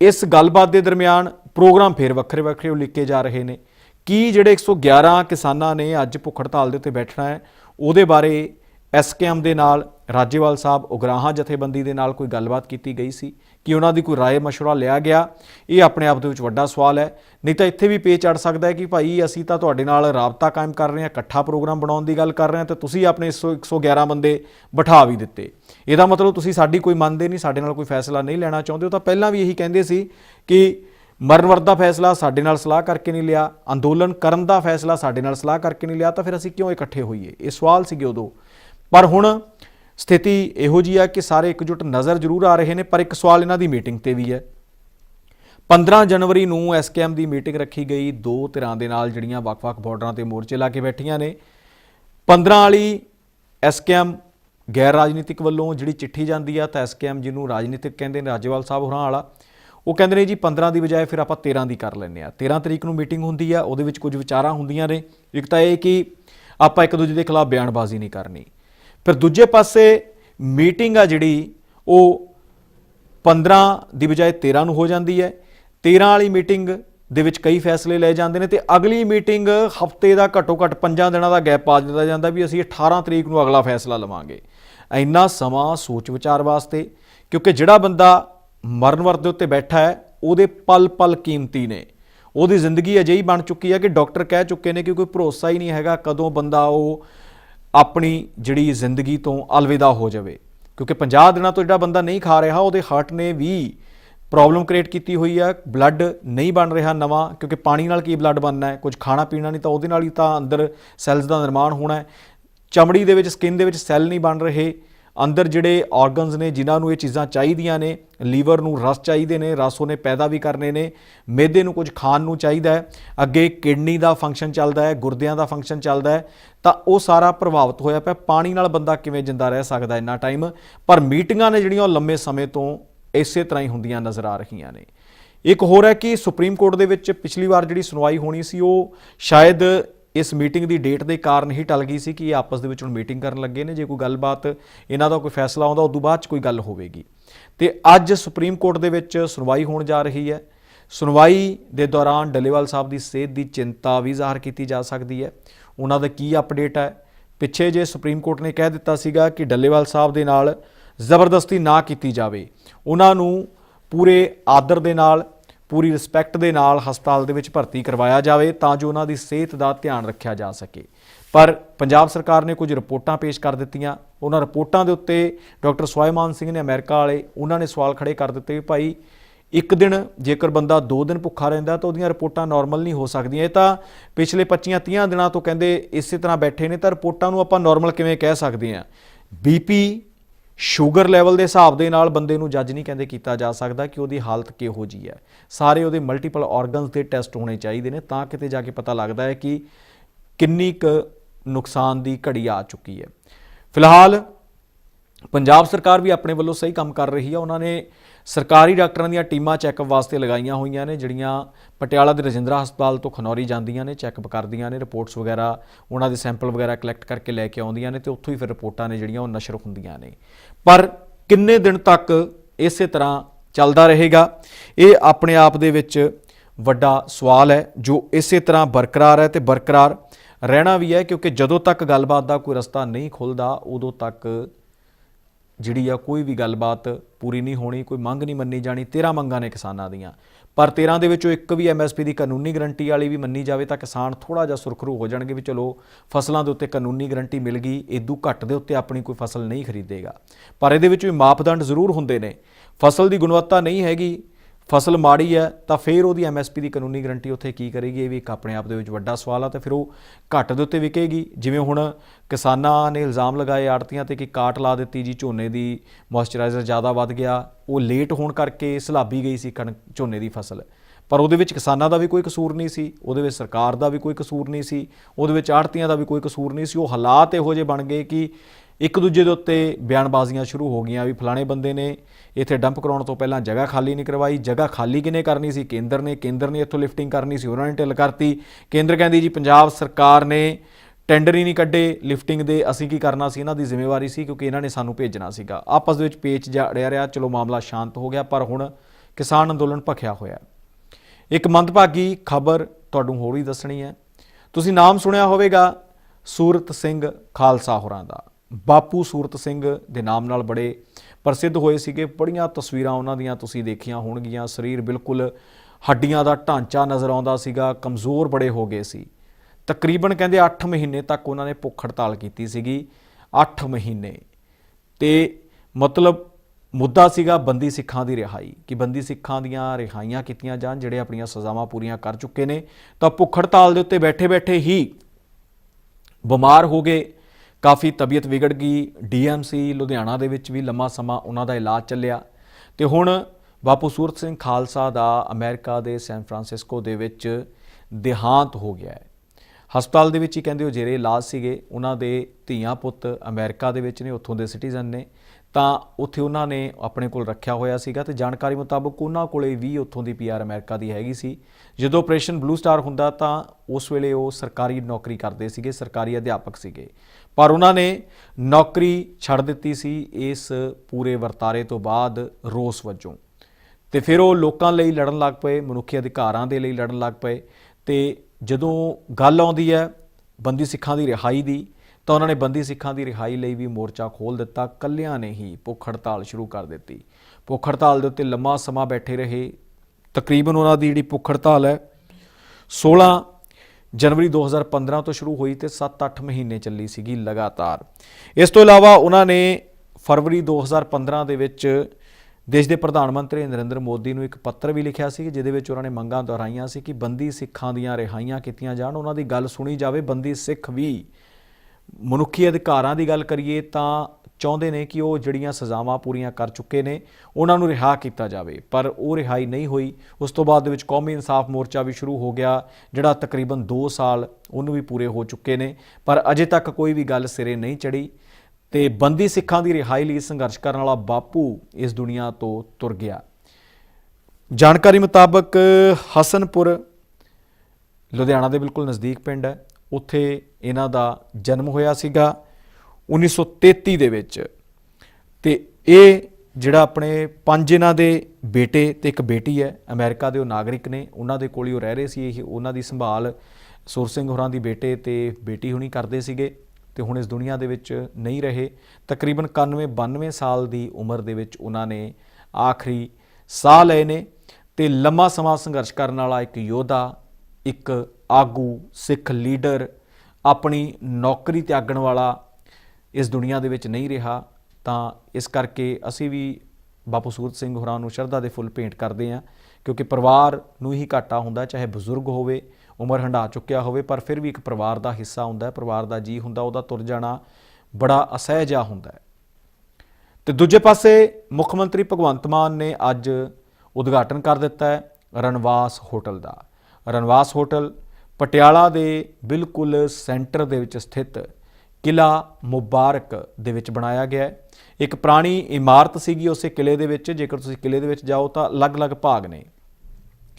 ਇਸ ਗੱਲਬਾਤ ਦੇ ਦਰਮਿਆਨ ਪ੍ਰੋਗਰਾਮ ਫੇਰ ਵੱਖਰੇ ਵੱਖਰੇ ਉਲੀਕੇ ਜਾ ਰਹੇ ਨੇ। ਕੀ ਜਿਹੜੇ 111 ਕਿਸਾਨਾਂ ਨੇ ਅੱਜ ਭੁੱਖ ਹੜਤਾਲ ਦੇ ਉੱਤੇ ਬੈਠਣਾ ਹੈ, ਉਹਦੇ ਬਾਰੇ ਐਸਕੇਐਮ ਦੇ ਨਾਲ ਰਾਜੇਵਾਲ ਸਾਹਿਬ ਉਗਰਾਹਾਂ ਜਥੇਬੰਦੀ ਦੇ ਨਾਲ ਕੋਈ ਗੱਲਬਾਤ ਕੀਤੀ ਗਈ ਸੀ? ਕਿ ਉਹਨਾਂ ਦੀ ਕੋਈ ਰਾਏ مشورہ ਲਿਆ ਗਿਆ ਇਹ ਆਪਣੇ ਆਪ ਦੇ ਵਿੱਚ ਵੱਡਾ ਸਵਾਲ ਹੈ ਨਹੀਂ ਤਾਂ ਇੱਥੇ ਵੀ ਪੇਚ ਅੜ ਸਕਦਾ ਹੈ ਕਿ ਭਾਈ ਅਸੀਂ ਤਾਂ ਤੁਹਾਡੇ ਨਾਲ ਰਾਬਤਾ ਕਾਇਮ ਕਰ ਰਹੇ ਹਾਂ ਇਕੱਠਾ ਪ੍ਰੋਗਰਾਮ ਬਣਾਉਣ ਦੀ ਗੱਲ ਕਰ ਰਹੇ ਹਾਂ ਤੇ ਤੁਸੀਂ ਆਪਣੇ 100 111 ਬੰਦੇ ਬਿਠਾ ਵੀ ਦਿੱਤੇ ਇਹਦਾ ਮਤਲਬ ਤੁਸੀਂ ਸਾਡੀ ਕੋਈ ਮੰਨਦੇ ਨਹੀਂ ਸਾਡੇ ਨਾਲ ਕੋਈ ਫੈਸਲਾ ਨਹੀਂ ਲੈਣਾ ਚਾਹੁੰਦੇ ਹੋ ਤਾਂ ਪਹਿਲਾਂ ਵੀ ਇਹੀ ਕਹਿੰਦੇ ਸੀ ਕਿ ਮਰਨ ਵਰਤ ਦਾ ਫੈਸਲਾ ਸਾਡੇ ਨਾਲ ਸਲਾਹ ਕਰਕੇ ਨਹੀਂ ਲਿਆ ਅੰਦੋਲਨ ਕਰਨ ਦਾ ਫੈਸਲਾ ਸਾਡੇ ਨਾਲ ਸਲਾਹ ਕਰਕੇ ਨਹੀਂ ਲਿਆ ਤਾਂ ਫਿਰ ਅਸੀਂ ਕਿਉਂ ਇਕੱਠੇ ਹੋਈਏ ਇਹ ਸਵਾਲ ਸੀਗੇ ਉਦੋਂ ਪਰ ਹੁਣ ਸਥਿਤੀ ਇਹੋ ਜੀ ਆ ਕਿ ਸਾਰੇ ਇਕਜੁੱਟ ਨਜ਼ਰ ਜ਼ਰੂਰ ਆ ਰਹੇ ਨੇ, ਪਰ ਇੱਕ ਸਵਾਲ ਇਹਨਾਂ ਦੀ ਮੀਟਿੰਗ ਤੇ ਵੀ ਹੈ। 15 ਜਨਵਰੀ ਨੂੰ ਐਸਕੇਐਮ ਦੀ ਮੀਟਿੰਗ ਰੱਖੀ ਗਈ, ਦੋ ਧਿਰਾਂ ਦੇ ਨਾਲ ਜਿਹੜੀਆਂ ਵੱਖ-ਵੱਖ ਬਾਰਡਰਾਂ ਤੇ ਮੋਰਚੇ ਲਾ ਕੇ ਬੈਠੀਆਂ ਨੇ। 15 ਵਾਲੀ ਐਸਕੇਐਮ ਗੈਰ ਰਾਜਨੀਤਿਕ ਵੱਲੋਂ ਜਿਹੜੀ ਚਿੱਠੀ ਜਾਂਦੀ ਆ, ਤਾਂ ਐਸਕੇਐਮ ਜਿਹਨੂੰ ਰਾਜਨੀਤਿਕ ਕਹਿੰਦੇ ਨੇ, ਰਾਜੇਵਾਲ ਸਾਹਿਬ ਹੋਰਾਂ ਵਾਲਾ, ਉਹ ਕਹਿੰਦੇ ਨੇ ਜੀ 15 ਦੀ ਬਜਾਏ ਫਿਰ ਆਪਾਂ 13 ਦੀ ਕਰ ਲੈਂਦੇ ਆ। 13 ਤਰੀਕ ਨੂੰ ਮੀਟਿੰਗ ਹੁੰਦੀ ਆ, ਉਹਦੇ ਵਿੱਚ ਕੁਝ ਵਿਚਾਰਾਂ ਹੁੰਦੀਆਂ ਨੇ। ਇੱਕ ਤਾਂ ਇਹ ਕਿ ਆਪਾਂ ਇੱਕ ਦੂਜੇ ਦੇ ਖਿਲਾਫ ਬਿਆਨਬਾਜ਼ੀ ਨਹੀਂ ਕਰਨੀ। ਫਿਰ ਦੂਜੇ ਪਾਸੇ ਮੀਟਿੰਗ ਆ ਜਿਹੜੀ, ਉਹ 15 ਦੀ ਬਜਾਏ 13 ਨੂੰ ਹੋ ਜਾਂਦੀ ਹੈ। 13 ਵਾਲੀ ਮੀਟਿੰਗ ਦੇ ਵਿੱਚ ਕਈ ਫੈਸਲੇ ਲਏ ਜਾਂਦੇ ਨੇ ਤੇ ਅਗਲੀ ਮੀਟਿੰਗ ਹਫ਼ਤੇ ਦਾ ਘੱਟੋ ਘੱਟ 5 ਦਿਨਾਂ ਦਾ ਗੈਪ ਪਾ ਦਿੱਤਾ ਜਾਂਦਾ ਵੀ ਅਸੀਂ 18 ਤਰੀਕ ਨੂੰ ਅਗਲਾ ਫੈਸਲਾ ਲਵਾਂਗੇ। ਇੰਨਾ ਸਮਾਂ ਸੋਚ ਵਿਚਾਰ ਵਾਸਤੇ, ਕਿਉਂਕਿ ਜਿਹੜਾ ਬੰਦਾ ਮਰਨ ਵਰਤ ਦੇ ਉੱਤੇ ਬੈਠਾ ਹੈ, ਉਹਦੇ ਪਲ ਪਲ ਕੀਮਤੀ ਨੇ। ਉਹਦੀ ਜ਼ਿੰਦਗੀ ਅਜਿਹੀ ਬਣ ਚੁੱਕੀ ਹੈ ਕਿ ਡਾਕਟਰ ਕਹਿ ਚੁੱਕੇ ਨੇ ਕਿ ਕੋਈ ਭਰੋਸਾ ਹੀ ਨਹੀਂ ਹੈਗਾ ਕਦੋਂ ਬੰਦਾ ਉਹ ਆਪਣੀ ਜਿਹੜੀ ਜ਼ਿੰਦਗੀ ਤੋਂ ਅਲਵਿਦਾ ਹੋ ਜਾਵੇ। ਕਿਉਂਕਿ 50 ਦਿਨਾਂ ਤੋਂ ਜਿਹੜਾ ਬੰਦਾ ਨਹੀਂ ਖਾ ਰਿਹਾ, ਉਹਦੇ ਹਾਰਟ ਨੇ ਵੀ ਪ੍ਰੋਬਲਮ ਕ੍ਰੀਏਟ ਕੀਤੀ ਹੋਈ ਹੈ ਬਲੱਡ ਨਹੀਂ ਬਣ ਰਿਹਾ ਨਵਾਂ, ਕਿਉਂਕਿ ਪਾਣੀ ਨਾਲ ਕੀ ਬਲੱਡ ਬਣਨਾ ਹੈ? ਕੁਝ ਖਾਣਾ ਪੀਣਾ ਨਹੀਂ ਤਾਂ ਉਹਦੇ ਨਾਲ ਹੀ ਤਾਂ ਅੰਦਰ ਸੈਲਸ ਦਾ ਨਿਰਮਾਣ ਹੋਣਾ ਹੈ। ਚਮੜੀ ਦੇ ਵਿੱਚ ਸਕਿਨ ਦੇ ਵਿੱਚ ਸੈੱਲ ਨਹੀਂ ਬਣ ਰਹੇ। ਅੰਦਰ ਜਿਹੜੇ ਆਰਗਨਸ ਨੇ, ਜਿਨ੍ਹਾਂ ਨੂੰ ਇਹ ਚੀਜ਼ਾਂ ਚਾਹੀਦੀਆਂ ਨੇ, ਲੀਵਰ ਨੂੰ ਰਸ ਚਾਹੀਦੇ ਨੇ, ਰਸ ਉਹਨੇ ਪੈਦਾ ਵੀ ਕਰਨੇ ਨੇ, ਮੈਦੇ ਨੂੰ ਕੁਝ ਖਾਣ ਨੂੰ ਚਾਹੀਦਾ ਹੈ, ਅੱਗੇ ਕਿਡਨੀ ਦਾ ਫੰਕਸ਼ਨ ਚੱਲਦਾ ਹੈ, ਗੁਰਦਿਆਂ ਦਾ ਫੰਕਸ਼ਨ ਚੱਲਦਾ ਹੈ, ਤਾਂ ਉਹ ਸਾਰਾ ਪ੍ਰਭਾਵਿਤ ਹੋਇਆ ਪਿਆ। ਪਾਣੀ ਨਾਲ ਬੰਦਾ ਕਿਵੇਂ ਜਿੰਦਾ ਰਹਿ ਸਕਦਾ ਇੰਨਾ ਟਾਈਮ ਪਰ ਮੀਟਿੰਗਾਂ ਨੇ ਜਿਹੜੀਆਂ ਉਹ ਲੰਮੇ ਸਮੇਂ ਤੋਂ ਇਸੇ ਤਰ੍ਹਾਂ ਹੀ ਹੁੰਦੀਆਂ ਨਜ਼ਰ ਆ ਰਹੀਆਂ ਨੇ। ਇੱਕ ਹੋਰ ਹੈ ਕਿ ਸੁਪਰੀਮ ਕੋਰਟ ਦੇ ਵਿੱਚ ਪਿਛਲੀ ਵਾਰ ਜਿਹੜੀ ਸੁਣਵਾਈ ਹੋਣੀ ਸੀ, ਉਹ ਸ਼ਾਇਦ ਇਸ ਮੀਟਿੰਗ ਦੀ ਡੇਟ ਦੇ ਕਾਰਨ ਹੀ ਟਲ ਗਈ ਸੀ ਕਿ ਇਹ ਆਪਸ ਦੇ ਵਿੱਚ ਹੁਣ ਮੀਟਿੰਗ ਕਰਨ ਲੱਗੇ ਨੇ। ਜੇ ਕੋਈ ਗੱਲਬਾਤ ਇਹਨਾਂ ਦਾ ਕੋਈ ਫੈਸਲਾ ਆਉਂਦਾ, ਉਦੋਂ ਬਾਅਦ ਚ ਕੋਈ ਗੱਲ ਹੋਵੇਗੀ। ਤੇ ਅੱਜ ਸੁਪਰੀਮ ਕੋਰਟ ਦੇ ਵਿੱਚ ਸੁਣਵਾਈ ਹੋਣ ਜਾ ਰਹੀ ਹੈ। ਸੁਣਵਾਈ ਦੇ ਦੌਰਾਨ ਡੱਲੇਵਾਲ ਸਾਹਿਬ ਦੀ ਸਿਹਤ ਦੀ ਚਿੰਤਾ ਵੀ ਜ਼ਾਹਰ ਕੀਤੀ ਜਾ ਸਕਦੀ ਹੈ। ਉਹਨਾਂ ਦਾ ਕੀ ਅਪਡੇਟ ਹੈ? ਪਿੱਛੇ ਜੇ ਸੁਪਰੀਮ ਕੋਰਟ ਨੇ ਕਹਿ ਦਿੱਤਾ ਸੀਗਾ ਕਿ ਡੱਲੇਵਾਲ ਸਾਹਿਬ ਦੇ ਨਾਲ ਜ਼ਬਰਦਸਤੀ ਨਾ ਕੀਤੀ ਜਾਵੇ। ਉਹਨਾਂ ਨੂੰ ਪੂਰੇ ਆਦਰ ਦੇ ਨਾਲ ਪੂਰੀ ਰਿਸਪੈਕਟ ਦੇ ਨਾਲ ਹਸਪਤਾਲ ਦੇ ਵਿੱਚ ਭਰਤੀ ਕਰਵਾਇਆ ਜਾਵੇ ਤਾਂ ਜੋ ਉਹਨਾਂ ਦੀ ਸਿਹਤ ਦਾ ਧਿਆਨ ਰੱਖਿਆ ਜਾ ਸਕੇ। ਪਰ ਪੰਜਾਬ ਸਰਕਾਰ ਨੇ ਕੁਝ ਰਿਪੋਰਟਾਂ ਪੇਸ਼ ਕਰ ਦਿੱਤੀਆਂ। ਉਹਨਾਂ ਰਿਪੋਰਟਾਂ ਦੇ ਉੱਤੇ ਡਾਕਟਰ ਸਵਾਈਮਾਨ ਸਿੰਘ ਨੇ ਅਮਰੀਕਾ ਵਾਲੇ ਉਹਨਾਂ ਨੇ ਸਵਾਲ ਖੜੇ ਕਰ ਦਿੱਤੇ ਵੀ ਭਾਈ, ਇੱਕ ਦਿਨ ਜੇਕਰ ਬੰਦਾ 2 ਦਿਨ ਭੁੱਖਾ ਰਹਿੰਦਾ ਤਾਂ ਉਹਦੀਆਂ ਰਿਪੋਰਟਾਂ ਨਾਰਮਲ ਨਹੀਂ ਹੋ ਸਕਦੀਆਂ। ਇਹ ਤਾਂ ਪਿਛਲੇ 25 30 ਦਿਨਾਂ ਤੋਂ ਕਹਿੰਦੇ ਇਸੇ ਤਰ੍ਹਾਂ ਬੈਠੇ ਨੇ ਤਾਂ ਰਿਪੋਰਟਾਂ ਨੂੰ ਆਪਾਂ ਨਾਰਮਲ ਕਿਵੇਂ ਕਹਿ ਸਕਦੇ ਹਾਂ? ਬੀਪੀ ਸ਼ੂਗਰ ਲੈਵਲ ਦੇ ਹਿਸਾਬ ਦੇ ਨਾਲ ਬੰਦੇ ਨੂੰ ਜੱਜ ਨਹੀਂ ਕਹਿੰਦੇ ਕੀਤਾ ਜਾ ਸਕਦਾ ਕਿ ਉਹਦੀ ਹਾਲਤ ਕਿਹੋ ਜੀ ਹੈ। ਸਾਰੇ ਉਹਦੇ ਮਲਟੀਪਲ ਆਰਗਨਸ ਦੇ ਟੈਸਟ ਹੋਣੇ ਚਾਹੀਦੇ ਨੇ ਤਾਂ ਕਿਤੇ ਜਾ ਕੇ ਪਤਾ ਲੱਗਦਾ ਹੈ ਕਿ ਕਿੰਨੀ ਕੁ ਨੁਕਸਾਨ ਦੀ ਘੜੀ ਆ ਚੁੱਕੀ ਹੈ। ਫਿਲਹਾਲ ਪੰਜਾਬ ਸਰਕਾਰ ਵੀ ਆਪਣੇ ਵੱਲੋਂ ਸਹੀ ਕੰਮ ਕਰ ਰਹੀ ਹੈ। ਉਹਨਾਂ ਨੇ ਸਰਕਾਰੀ ਡਾਕਟਰਾਂ ਦੀਆਂ ਟੀਮਾਂ ਚੈੱਕਅਪ ਵਾਸਤੇ ਲਗਾਈਆਂ ਹੋਈਆਂ ਨੇ, ਜਿਹੜੀਆਂ ਪਟਿਆਲਾ ਦੇ ਰਜਿੰਦਰਾ ਹਸਪਤਾਲ ਤੋਂ ਖਨੌਰੀ ਜਾਂਦੀਆਂ ਨੇ ਚੈੱਕਅਪ ਕਰਦੀਆਂ ਨੇ ਰਿਪੋਰਟਸ ਵਗੈਰਾ, ਉਹਨਾਂ ਦੇ ਸੈਂਪਲ ਵਗੈਰਾ ਕਲੈਕਟ ਕਰਕੇ ਲੈ ਕੇ ਆਉਂਦੀਆਂ ਨੇ ਤੇ ਉੱਥੋਂ ਹੀ ਫਿਰ ਰਿਪੋਰਟਾਂ ਨੇ ਜਿਹੜੀਆਂ ਉਹ ਨਸ਼ਰ ਹੁੰਦੀਆਂ ਨੇ। ਪਰ ਕਿੰਨੇ ਦਿਨ ਤੱਕ ਇਸੇ ਤਰ੍ਹਾਂ ਚੱਲਦਾ ਰਹੇਗਾ? ਇਹ ਆਪਣੇ ਆਪ ਦੇ ਵਿੱਚ ਵੱਡਾ ਸਵਾਲ ਹੈ, ਜੋ ਇਸੇ ਤਰ੍ਹਾਂ ਬਰਕਰਾਰ ਹੈ ਤੇ ਬਰਕਰਾਰ ਰਹਿਣਾ ਵੀ ਹੈ, ਕਿਉਂਕਿ ਜਦੋਂ ਤੱਕ ਗੱਲਬਾਤ ਦਾ ਕੋਈ ਰਸਤਾ ਨਹੀਂ ਖੁੱਲਦਾ, ਉਦੋਂ ਤੱਕ ਜਿਹੜੀ ਆ ਕੋਈ ਵੀ ਗੱਲਬਾਤ ਪੂਰੀ ਨਹੀਂ ਹੋਣੀ, ਕੋਈ ਮੰਗ ਨਹੀਂ ਮੰਨੀ ਜਾਣੀ 13 ਮੰਗਾਂ ਨੇ ਕਿਸਾਨਾਂ ਦੀਆਂ। ਪਰ 13 ਦੇ ਵਿੱਚੋਂ ਇੱਕ ਵੀ ਐਮਐਸਪੀ ਦੀ ਕਾਨੂੰਨੀ ਗਰੰਟੀ ਵਾਲੀ ਵੀ ਮੰਨੀ ਜਾਵੇ ਤਾਂ ਕਿਸਾਨ ਥੋੜਾ ਜਿਹਾ ਸੁਰਖਰੂ ਹੋ ਜਾਣਗੇ ਵੀ ਚਲੋ ਫਸਲਾਂ ਦੇ ਉੱਤੇ ਕਾਨੂੰਨੀ ਗਰੰਟੀ ਮਿਲ ਗਈ ਇਦੋਂ ਘੱਟ ਦੇ ਉੱਤੇ ਆਪਣੀ ਕੋਈ ਫਸਲ ਨਹੀਂ ਖਰੀਦੇਗਾ। ਪਰ ਇਹਦੇ ਵਿੱਚ ਵੀ ਮਾਪਦੰਡ ਜ਼ਰੂਰ ਹੁੰਦੇ ਨੇ। ਫਸਲ ਦੀ ਗੁਣਵੱਤਾ ਨਹੀਂ ਹੈਗੀ ਫਸਲ ਮਾੜੀ ਹੈ, ਤਾਂ ਫਿਰ ਉਹਦੀ ਐਮਐਸਪੀ ਦੀ ਕਾਨੂੰਨੀ ਗਰੰਟੀ ਉੱਥੇ ਕੀ ਕਰੇਗੀ? ਇਹ ਵੀ ਇੱਕ ਆਪਣੇ ਆਪ ਦੇ ਵਿੱਚ ਵੱਡਾ ਸਵਾਲ ਆ ਤੇ ਫਿਰ ਉਹ ਘੱਟ ਦੇ ਉੱਤੇ ਵਿਕੇਗੀ। ਜਿਵੇਂ ਹੁਣ ਕਿਸਾਨਾਂ ਨੇ ਇਲਜ਼ਾਮ ਲਗਾਏ ਆੜਤੀਆਂ ਤੇ ਕਿ ਕਾਟ ਲਾ ਦਿੱਤੀ ਜੀ, ਝੋਨੇ ਦੀ ਮੋਇਸਚਰਾਈਜ਼ਰ ਜ਼ਿਆਦਾ ਵੱਧ ਗਿਆ। ਉਹ ਲੇਟ ਹੋਣ ਕਰਕੇ ਸਲਾਬੀ ਗਈ ਸੀ ਕਣਕ, ਝੋਨੇ ਦੀ ਫਸਲ। ਪਰ ਉਹਦੇ ਵਿੱਚ ਕਿਸਾਨਾਂ ਦਾ ਵੀ ਕੋਈ ਕਸੂਰ ਨਹੀਂ ਸੀ, ਉਹਦੇ ਵਿੱਚ ਸਰਕਾਰ ਦਾ ਵੀ ਕੋਈ ਕਸੂਰ ਨਹੀਂ ਸੀ, ਉਹਦੇ ਵਿੱਚ ਆੜਤੀਆਂ ਦਾ ਵੀ ਕੋਈ ਕਸੂਰ ਨਹੀਂ ਸੀ। ਉਹ ਹਾਲਾਤ ਇਹੋ ਜਿਹੇ ਬਣ ਗਏ ਕਿ ਇੱਕ ਦੂਜੇ ਦੇ ਉੱਤੇ ਬਿਆਨਬਾਜ਼ੀਆਂ ਸ਼ੁਰੂ ਹੋ ਗਈਆਂ ਵੀ ਫਲਾਣੇ ਬੰਦੇ ਨੇ ਇੱਥੇ ਡੰਪ ਕਰਾਉਣ ਤੋਂ ਪਹਿਲਾਂ ਜਗ੍ਹਾ ਖਾਲੀ ਨਹੀਂ ਕਰਵਾਈ। ਜਗ੍ਹਾ ਖਾਲੀ ਕਿਨੇ ਕਰਨੀ ਸੀ? ਕੇਂਦਰ ਨੇ। ਕੇਂਦਰ ਨੇ ਇੱਥੋਂ ਲਿਫਟਿੰਗ ਕਰਨੀ ਸੀ, ਉਹਨਾਂ ਨੇ ਢਿੱਲ ਕਰਤੀ। ਕੇਂਦਰ ਕਹਿੰਦੀ ਜੀ, ਪੰਜਾਬ ਸਰਕਾਰ ਨੇ ਟੈਂਡਰ ਹੀ ਨਹੀਂ ਕੱਢੇ। ਲਿਫਟਿੰਗ ਦੇ ਅਸੀਂ ਕੀ ਕਰਨਾ ਸੀ? ਇਹਨਾਂ ਦੀ ਜ਼ਿੰਮੇਵਾਰੀ ਸੀ ਕਿਉਂਕਿ ਇਹਨਾਂ ਨੇ ਸਾਨੂੰ ਭੇਜਣਾ ਸੀਗਾ। ਆਪਸ ਦੇ ਵਿੱਚ ਪੇਚ ਜਾ ਅੜਿਆ ਰਿਹਾ। ਚਲੋ ਮਾਮਲਾ ਸ਼ਾਂਤ ਹੋ ਗਿਆ, ਪਰ ਹੁਣ ਕਿਸਾਨ ਅੰਦੋਲਨ ਭਖਿਆ ਹੋਇਆ। ਇੱਕ ਮੰਦਭਾਗੀ ਖਬਰ ਤੁਹਾਨੂੰ ਹੋਰ ਹੀ ਦੱਸਣੀ ਹੈ। ਤੁਸੀਂ ਨਾਮ ਸੁਣਿਆ ਹੋਵੇਗਾ ਸੂਰਤ ਸਿੰਘ ਖਾਲਸਾ ਹੋਰਾਂ ਦਾ। ਬਾਪੂ ਸੂਰਤ ਸਿੰਘ ਦੇ ਨਾਮ ਨਾਲ ਬੜੇ ਪ੍ਰਸਿੱਧ ਹੋਏ ਸੀਗੇ। ਬੜੀਆਂ ਤਸਵੀਰਾਂ ਉਹਨਾਂ ਦੀਆਂ ਤੁਸੀਂ ਦੇਖੀਆਂ ਹੋਣਗੀਆਂ। ਸਰੀਰ ਬਿਲਕੁਲ ਹੱਡੀਆਂ ਦਾ ਢਾਂਚਾ ਨਜ਼ਰ ਆਉਂਦਾ ਸੀਗਾ, ਕਮਜ਼ੋਰ ਬੜੇ ਹੋ ਗਏ ਸੀ। ਤਕਰੀਬਨ ਕਹਿੰਦੇ 8 ਮਹੀਨੇ ਤੱਕ ਉਹਨਾਂ ਨੇ ਭੁੱਖ ਹੜਤਾਲ ਕੀਤੀ ਸੀਗੀ। 8 ਮਹੀਨੇ। ਤੇ ਮਤਲਬ ਮੁੱਦਾ ਸੀਗਾ ਬੰਦੀ ਸਿੱਖਾਂ ਦੀ ਰਿਹਾਈ, ਕਿ ਬੰਦੀ ਸਿੱਖਾਂ ਦੀਆਂ ਰਿਹਾਈਆਂ ਕੀਤੀਆਂ ਜਾਣ, ਜਿਹੜੇ ਆਪਣੀਆਂ ਸਜ਼ਾਵਾਂ ਪੂਰੀਆਂ ਕਰ ਚੁੱਕੇ ਨੇ। ਤਾਂ ਭੁੱਖ ਹੜਤਾਲ ਦੇ ਉੱਤੇ ਬੈਠੇ-ਬੈਠੇ ਹੀ ਬਿਮਾਰ ਹੋ ਗਏ। ਕਾਫੀ ਤਬੀਅਤ ਵਿਗੜ ਗਈ, ਡੀਐਮਸੀ ਲੁਧਿਆਣਾ ਦੇ ਵਿੱਚ ਵੀ ਲੰਮਾ ਸਮਾਂ ਉਹਨਾਂ ਦਾ ਇਲਾਜ ਚੱਲਿਆ। ਤੇ ਹੁਣ ਬਾਪੂ ਸੂਰਤ ਸਿੰਘ ਖਾਲਸਾ ਦਾ ਅਮਰੀਕਾ ਦੇ ਸੈਨ ਫਰਾਂਸਿਸਕੋ ਦੇ ਵਿੱਚ ਦੇਹਾਂਤ ਹੋ ਗਿਆ ਹੈ। ਹਸਪਤਾਲ ਦੇ ਵਿੱਚ ਹੀ ਕਹਿੰਦੇ ਉਹ ਜੇਰੇ ਇਲਾਜ ਸੀਗੇ। ਉਹਨਾਂ ਦੇ ਧੀਆਂ ਪੁੱਤ ਅਮਰੀਕਾ ਦੇ ਵਿੱਚ ਨੇ, ਉੱਥੋਂ ਦੇ ਸਿਟੀਜ਼ਨ ਨੇ। ਤਾਂ ਉੱਥੇ ਉਹਨਾਂ ਨੇ ਆਪਣੇ ਕੋਲ ਰੱਖਿਆ ਹੋਇਆ ਸੀਗਾ ਤੇ ਜਾਣਕਾਰੀ ਮੁਤਾਬਕ ਉਹਨਾਂ ਕੋਲੇ ਵੀ ਉੱਥੋਂ ਦੀ ਪੀਆਰ ਅਮਰੀਕਾ ਦੀ ਹੈਗੀ ਸੀ। ਜਦੋਂ ਆਪਰੇਸ਼ਨ ਬਲੂ ਸਟਾਰ ਹੁੰਦਾ ਤਾਂ ਉਸ ਵੇਲੇ ਉਹ ਸਰਕਾਰੀ ਨੌਕਰੀ ਕਰਦੇ ਸੀਗੇ, ਸਰਕਾਰੀ ਅਧਿਆਪਕ ਸੀਗੇ। ਪਰ ਉਹਨਾਂ ਨੇ ਨੌਕਰੀ ਛੱਡ ਦਿੱਤੀ ਸੀ ਇਸ ਪੂਰੇ ਵਰਤਾਰੇ ਤੋਂ ਬਾਅਦ ਰੋਸ ਵਜੋਂ। ਤੇ ਫਿਰ ਉਹ ਲੋਕਾਂ ਲਈ ਲੜਨ ਲੱਗ ਪਏ, ਮਨੁੱਖੀ ਅਧਿਕਾਰਾਂ ਦੇ ਲਈ ਲੜਨ ਲੱਗ ਪਏ ਤੇ ਜਦੋਂ ਗੱਲ ਆਉਂਦੀ ਹੈ ਬੰਦੀ ਸਿੱਖਾਂ ਦੀ ਰਿਹਾਈ ਦੀ, ਤਾਂ ਉਹਨਾਂ ਨੇ ਬੰਦੀ ਸਿੱਖਾਂ ਦੀ ਰਿਹਾਈ ਲਈ ਵੀ ਮੋਰਚਾ ਖੋਲ ਦਿੱਤਾ, ਕੱਲਿਆਂ ਨੇ ਹੀ ਭੁੱਖ ਹੜਤਾਲ ਸ਼ੁਰੂ ਕਰ ਦਿੱਤੀ। ਭੁੱਖ ਹੜਤਾਲ ਦੇ ਉੱਤੇ ਲੰਮਾ ਸਮਾਂ ਬੈਠੇ ਰਹੇ। ਤਕਰੀਬਨ ਉਹਨਾਂ ਦੀ ਜਿਹੜੀ ਭੁੱਖ ਹੜਤਾਲ ਹੈ 16 ਜਨਵਰੀ 2015 ਤੋਂ ਸ਼ੁਰੂ ਹੋਈ ਤੇ 7-8 ਮਹੀਨੇ ਚੱਲੀ ਸੀਗੀ ਲਗਾਤਾਰ। ਇਸ ਤੋਂ ਇਲਾਵਾ ਉਹਨਾਂ ਨੇ ਫਰਵਰੀ 2015 ਦੇ ਵਿੱਚ ਦੇਸ਼ ਦੇ ਪ੍ਰਧਾਨ ਮੰਤਰੀ ਨਰਿੰਦਰ ਮੋਦੀ ਨੂੰ ਇੱਕ ਪੱਤਰ ਵੀ ਲਿਖਿਆ ਸੀ, ਜਿਹਦੇ ਵਿੱਚ ਉਹਨਾਂ ਨੇ ਮੰਗਾਂ ਦੁਹਰਾਈਆਂ ਸੀ ਕਿ ਬੰਦੀ ਸਿੱਖਾਂ ਦੀਆਂ ਰਿਹਾਈਆਂ ਕੀਤੀਆਂ ਜਾਣ। ਉਹਨਾਂ ਦੀ ਗੱਲ ਸੁਣੀ ਜਾਵੇ, ਬੰਦੀ ਸਿੱਖ ਵੀ ਮਨੁੱਖੀ ਅਧਿਕਾਰਾਂ ਦੀ ਗੱਲ ਕਰੀਏ ਤਾਂ ਚਾਹੁੰਦੇ ਨੇ ਕਿ ਉਹ ਜਿਹੜੀਆਂ ਸਜ਼ਾਵਾਂ ਪੂਰੀਆਂ ਕਰ ਚੁੱਕੇ ਨੇ, ਉਹਨਾਂ ਨੂੰ ਰਿਹਾ ਕੀਤਾ ਜਾਵੇ। ਪਰ ਉਹ ਰਿਹਾਈ ਨਹੀਂ ਹੋਈ। ਉਸ ਤੋਂ ਬਾਅਦ ਦੇ ਵਿੱਚ ਕੌਮੀ ਇਨਸਾਫ ਮੋਰਚਾ ਵੀ ਸ਼ੁਰੂ ਹੋ ਗਿਆ, ਜਿਹੜਾ ਤਕਰੀਬਨ 2 ਸਾਲ ਉਹਨੂੰ ਵੀ ਪੂਰੇ ਹੋ ਚੁੱਕੇ ਨੇ। ਪਰ ਅਜੇ ਤੱਕ ਕੋਈ ਵੀ ਗੱਲ ਸਿਰੇ ਨਹੀਂ ਚੜੀ ਤੇ ਬੰਦੀ ਸਿੱਖਾਂ ਦੀ ਰਿਹਾਈ ਲਈ ਸੰਘਰਸ਼ ਕਰਨ ਵਾਲਾ ਬਾਪੂ ਇਸ ਦੁਨੀਆ ਤੋਂ ਤੁਰ ਗਿਆ। ਜਾਣਕਾਰੀ ਮੁਤਾਬਕ ਹਸਨਪੁਰ, ਲੁਧਿਆਣਾ ਦੇ ਬਿਲਕੁਲ ਨਜ਼ਦੀਕ ਪਿੰਡ ਹੈ। ਉੱਥੇ ਇਹਨਾਂ ਦਾ ਜਨਮ ਹੋਇਆ ਸੀਗਾ। 1933 ਦੇ ਵਿੱਚ। ਤੇ ਇਹ ਜਿਹੜਾ ਆਪਣੇ ਪੰਜ ਇਹਨਾਂ ਦੇ ਬੇਟੇ ਤੇ ਇੱਕ ਬੇਟੀ ਹੈ, ਅਮਰੀਕਾ ਦੇ ਉਹ ਨਾਗਰਿਕ ਨੇ, ਉਹਨਾਂ ਦੇ ਕੋਲ ਹੀ ਉਹ ਰਹਿ ਰਹੇ ਸੀ ਇਹ, ਉਹਨਾਂ ਦੀ ਸੰਭਾਲ ਸੁਰ ਸਿੰਘ ਹੋਰਾਂ ਦੀ ਬੇਟੇ ਤੇ ਬੇਟੀ ਹੁਣੀ ਕਰਦੇ ਸੀਗੇ ਤੇ ਹੁਣ ਇਸ ਦੁਨੀਆ ਦੇ ਵਿੱਚ ਨਹੀਂ ਰਹੇ। ਤਕਰੀਬਨ 91 92 ਸਾਲ ਦੀ ਉਮਰ ਦੇ ਵਿੱਚ ਉਹਨਾਂ ਨੇ ਆਖਰੀ ਸਾਹ ਲਏ ਨੇ ਤੇ ਲੰਮਾ ਸਮਾਂ ਸੰਘਰਸ਼ ਕਰਨ ਵਾਲਾ ਇੱਕ ਯੋਧਾ, ਇੱਕ ਆਗੂ, ਸਿੱਖ ਲੀਡਰ, ਆਪਣੀ ਨੌਕਰੀ ਤਿਆਗਣ ਵਾਲਾ ਇਸ ਦੁਨੀਆ ਦੇ ਵਿੱਚ ਨਹੀਂ ਰਿਹਾ, ਤਾਂ ਇਸ ਕਰਕੇ ਅਸੀਂ ਵੀ ਬਾਪੂ ਸੂਰਤ ਸਿੰਘ ਹੋਰਾਂ ਨੂੰ ਸ਼ਰਧਾ ਦੇ ਫੁੱਲ ਭੇਂਟ ਕਰਦੇ ਹਾਂ, ਕਿਉਂਕਿ ਪਰਿਵਾਰ ਨੂੰ ਹੀ ਘਾਟਾ ਹੁੰਦਾ, ਚਾਹੇ ਬਜ਼ੁਰਗ ਹੋਵੇ, ਉਮਰ ਹੰਢਾ ਚੁੱਕਿਆ ਹੋਵੇ, ਪਰ ਫਿਰ ਵੀ ਇੱਕ ਪਰਿਵਾਰ ਦਾ ਹਿੱਸਾ ਹੁੰਦਾ ਹੈ, ਪਰਿਵਾਰ ਦਾ ਜੀ ਹੁੰਦਾ, ਉਹਦਾ ਤੁਰ ਜਾਣਾ ਬੜਾ ਅਸਹਿਜਾ ਹੁੰਦਾ ਹੈ। ਤੇ ਦੂਜੇ ਪਾਸੇ ਮੁੱਖ ਮੰਤਰੀ ਭਗਵੰਤ ਮਾਨ ਨੇ ਅੱਜ ਉਦਘਾਟਨ ਕਰ ਦਿੱਤਾ ਹੈ ਰਣਵਾਸ ਹੋਟਲ ਦਾ। ਰਣਵਾਸ ਹੋਟਲ ਪਟਿਆਲਾ ਦੇ ਬਿਲਕੁਲ ਸੈਂਟਰ ਦੇ ਵਿੱਚ ਸਥਿਤ ਕਿਲਾ ਮੁਬਾਰਕ ਦੇ ਵਿੱਚ ਬਣਾਇਆ ਗਿਆ ਹੈ। ਇੱਕ ਪੁਰਾਣੀ ਇਮਾਰਤ ਸੀਗੀ ਉਸੇ ਕਿਲੇ ਦੇ ਵਿੱਚ। ਜੇਕਰ ਤੁਸੀਂ ਕਿਲੇ ਦੇ ਵਿੱਚ ਜਾਓ ਤਾਂ ਅਲੱਗ-ਅਲੱਗ ਭਾਗ ਨੇ।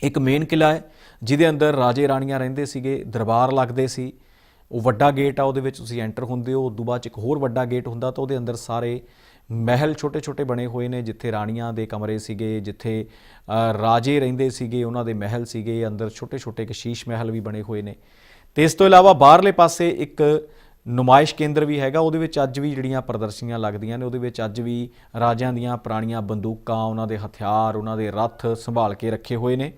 ਇੱਕ ਮੇਨ ਕਿਲਾ ਹੈ, ਜਿਹਦੇ ਅੰਦਰ ਰਾਜੇ ਰਾਣੀਆਂ ਰਹਿੰਦੇ ਸੀਗੇ, ਦਰਬਾਰ ਲੱਗਦੇ ਸੀ। ਉਹ ਵੱਡਾ ਗੇਟ ਆ, ਉਹਦੇ ਵਿੱਚ ਤੁਸੀਂ ਐਂਟਰ ਹੁੰਦੇ ਹੋ। ਉਦੋਂ ਬਾਅਦ 'ਚ ਇੱਕ ਹੋਰ ਵੱਡਾ ਗੇਟ ਹੁੰਦਾ ਤਾਂ ਉਹਦੇ ਅੰਦਰ ਸਾਰੇ ਮਹਿਲ ਛੋਟੇ-ਛੋਟੇ ਬਣੇ ਹੋਏ ਨੇ, ਜਿੱਥੇ ਰਾਣੀਆਂ ਦੇ ਕਮਰੇ ਸੀਗੇ, ਜਿੱਥੇ ਰਾਜੇ ਰਹਿੰਦੇ ਸੀਗੇ, ਉਹਨਾਂ ਦੇ ਮਹਿਲ ਸੀਗੇ। ਅੰਦਰ ਛੋਟੇ-ਛੋਟੇ ਇੱਕ ਸ਼ੀਸ਼ ਮਹਿਲ ਵੀ ਬਣੇ ਹੋਏ ਨੇ। ਤੇ ਇਸ ਤੋਂ ਇਲਾਵਾ ਬਾਹਰਲੇ ਪਾਸੇ ਇੱਕ ਨੁਮਾਇਸ਼ ਕੇਂਦਰ ਵੀ ਹੈਗਾ, ਉਹਦੇ ਵਿੱਚ ਅੱਜ ਵੀ ਜਿਹੜੀਆਂ ਪ੍ਰਦਰਸ਼ਨੀਆਂ ਲੱਗਦੀਆਂ ਨੇ, ਉਹਦੇ ਵਿੱਚ ਅੱਜ ਵੀ ਰਾਜਿਆਂ ਦੀਆਂ ਪੁਰਾਣੀਆਂ ਬੰਦੂਕਾਂ, ਉਹਨਾਂ ਦੇ ਹਥਿਆਰ, ਉਹਨਾਂ ਦੇ ਰੱਥ ਸੰਭਾਲ ਕੇ ਰੱਖੇ ਹੋਏ ਨੇ।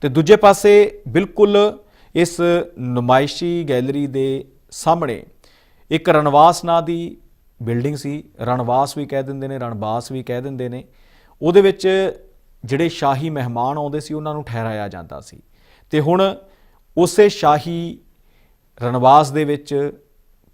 ਤੇ ਦੂਜੇ ਪਾਸੇ ਬਿਲਕੁਲ ਇਸ ਨੁਮਾਇਸ਼ੀ ਗੈਲਰੀ ਦੇ ਸਾਹਮਣੇ ਇੱਕ ਰਣਵਾਸ ਨਾਂ ਦੀ ਬਿਲਡਿੰਗ ਸੀ। ਰਣਵਾਸ ਵੀ ਕਹਿ ਦਿੰਦੇ ਨੇ ਰਣਵਾਸ ਵੀ ਕਹਿ ਦਿੰਦੇ ਨੇ। ਉਹਦੇ ਵਿੱਚ ਜਿਹੜੇ ਸ਼ਾਹੀ ਮਹਿਮਾਨ ਆਉਂਦੇ ਸੀ, ਉਹਨਾਂ ਨੂੰ ਠਹਿਰਾਇਆ ਜਾਂਦਾ ਸੀ। ਤੇ ਹੁਣ ਉਸੇ ਸ਼ਾਹੀ ਰਣਵਾਸ ਦੇ ਵਿੱਚ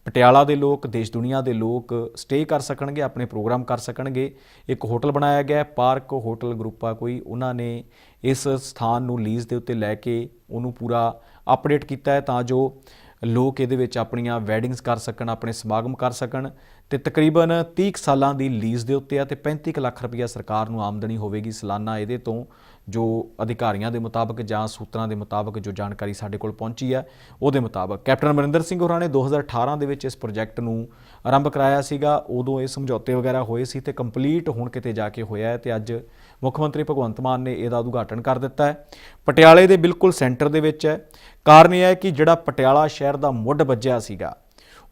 ਪਟਿਆਲਾ ਦੇ ਲੋਕ ਦੇਸ਼ ਦੁਨੀਆ ਦੇ ਲੋਕ ਸਟੇ ਕਰ ਸਕਣਗੇ ਆਪਣੇ ਪ੍ਰੋਗਰਾਮ ਕਰ ਸਕਣਗੇ। ਇੱਕ ਹੋਟਲ ਬਣਾਇਆ ਗਿਆ ਹੈ, ਪਾਰਕ ਹੋਟਲ ਗਰੁੱਪ ਆ ਕੋਈ। ਉਹਨਾਂ ਨੇ ਇਸ ਸਥਾਨ ਨੂੰ ਲੀਜ਼ ਦੇ ਉੱਤੇ ਲੈ ਕੇ ਉਹਨੂੰ ਪੂਰਾ ਅਪਡੇਟ ਕੀਤਾ ਹੈ ਤਾਂ ਜੋ ਲੋਕ ਇਹਦੇ ਵਿੱਚ ਆਪਣੀਆਂ ਵੈਡਿੰਗਸ ਕਰ ਸਕਣ ਆਪਣੇ ਸਮਾਗਮ ਕਰ ਸਕਣ। ਤੇ ਤਕਰੀਬਨ 30 ਕੁ ਸਾਲਾਂ ਦੀ ਲੀਜ਼ ਦੇ ਉੱਤੇ ਆ ਤੇ 35 ਕੁ ਲੱਖ ਰੁਪਇਆ ਸਰਕਾਰ ਨੂੰ ਆਮਦਨੀ ਹੋਵੇਗੀ ਸਾਲਾਨਾ ਇਹਦੇ ਤੋਂ। ਜੋ ਅਧਿਕਾਰੀਆਂ ਦੇ ਮੁਤਾਬਕ ਜਾਂ ਸੂਤਰਾਂ ਦੇ ਮੁਤਾਬਕ ਜੋ ਜਾਣਕਾਰੀ ਸਾਡੇ ਕੋਲ ਪਹੁੰਚੀ ਹੈ, ਉਹਦੇ ਮੁਤਾਬਕ ਕੈਪਟਨ ਅਮਰਿੰਦਰ ਸਿੰਘ ਹੋਰਾਂ ਨੇ 2018 ਦੇ ਵਿੱਚ ਇਸ ਪ੍ਰੋਜੈਕਟ ਨੂੰ ਆਰੰਭ ਕਰਾਇਆ ਸੀਗਾ। ਉਦੋਂ ਇਹ ਸਮਝੌਤੇ ਵਗੈਰਾ ਹੋਏ ਸੀ ਤੇ ਕੰਪਲੀਟ ਹੁਣ ਕਿਤੇ ਜਾ ਕੇ ਹੋਇਆ ਹੈ ਤੇ ਅੱਜ ਮੁੱਖ ਮੰਤਰੀ ਭਗਵੰਤ ਮਾਨ ਨੇ ਇਹਦਾ ਉਦਘਾਟਨ ਕਰ ਦਿੱਤਾ ਹੈ। ਪਟਿਆਲੇ ਦੇ ਬਿਲਕੁਲ ਸੈਂਟਰ ਦੇ ਵਿੱਚ ਹੈ। ਕਾਰਨ ਇਹ ਹੈ ਕਿ ਜਿਹੜਾ ਪਟਿਆਲਾ ਸ਼ਹਿਰ ਦਾ ਮੁੱਢ ਵੱਜਿਆ ਸੀਗਾ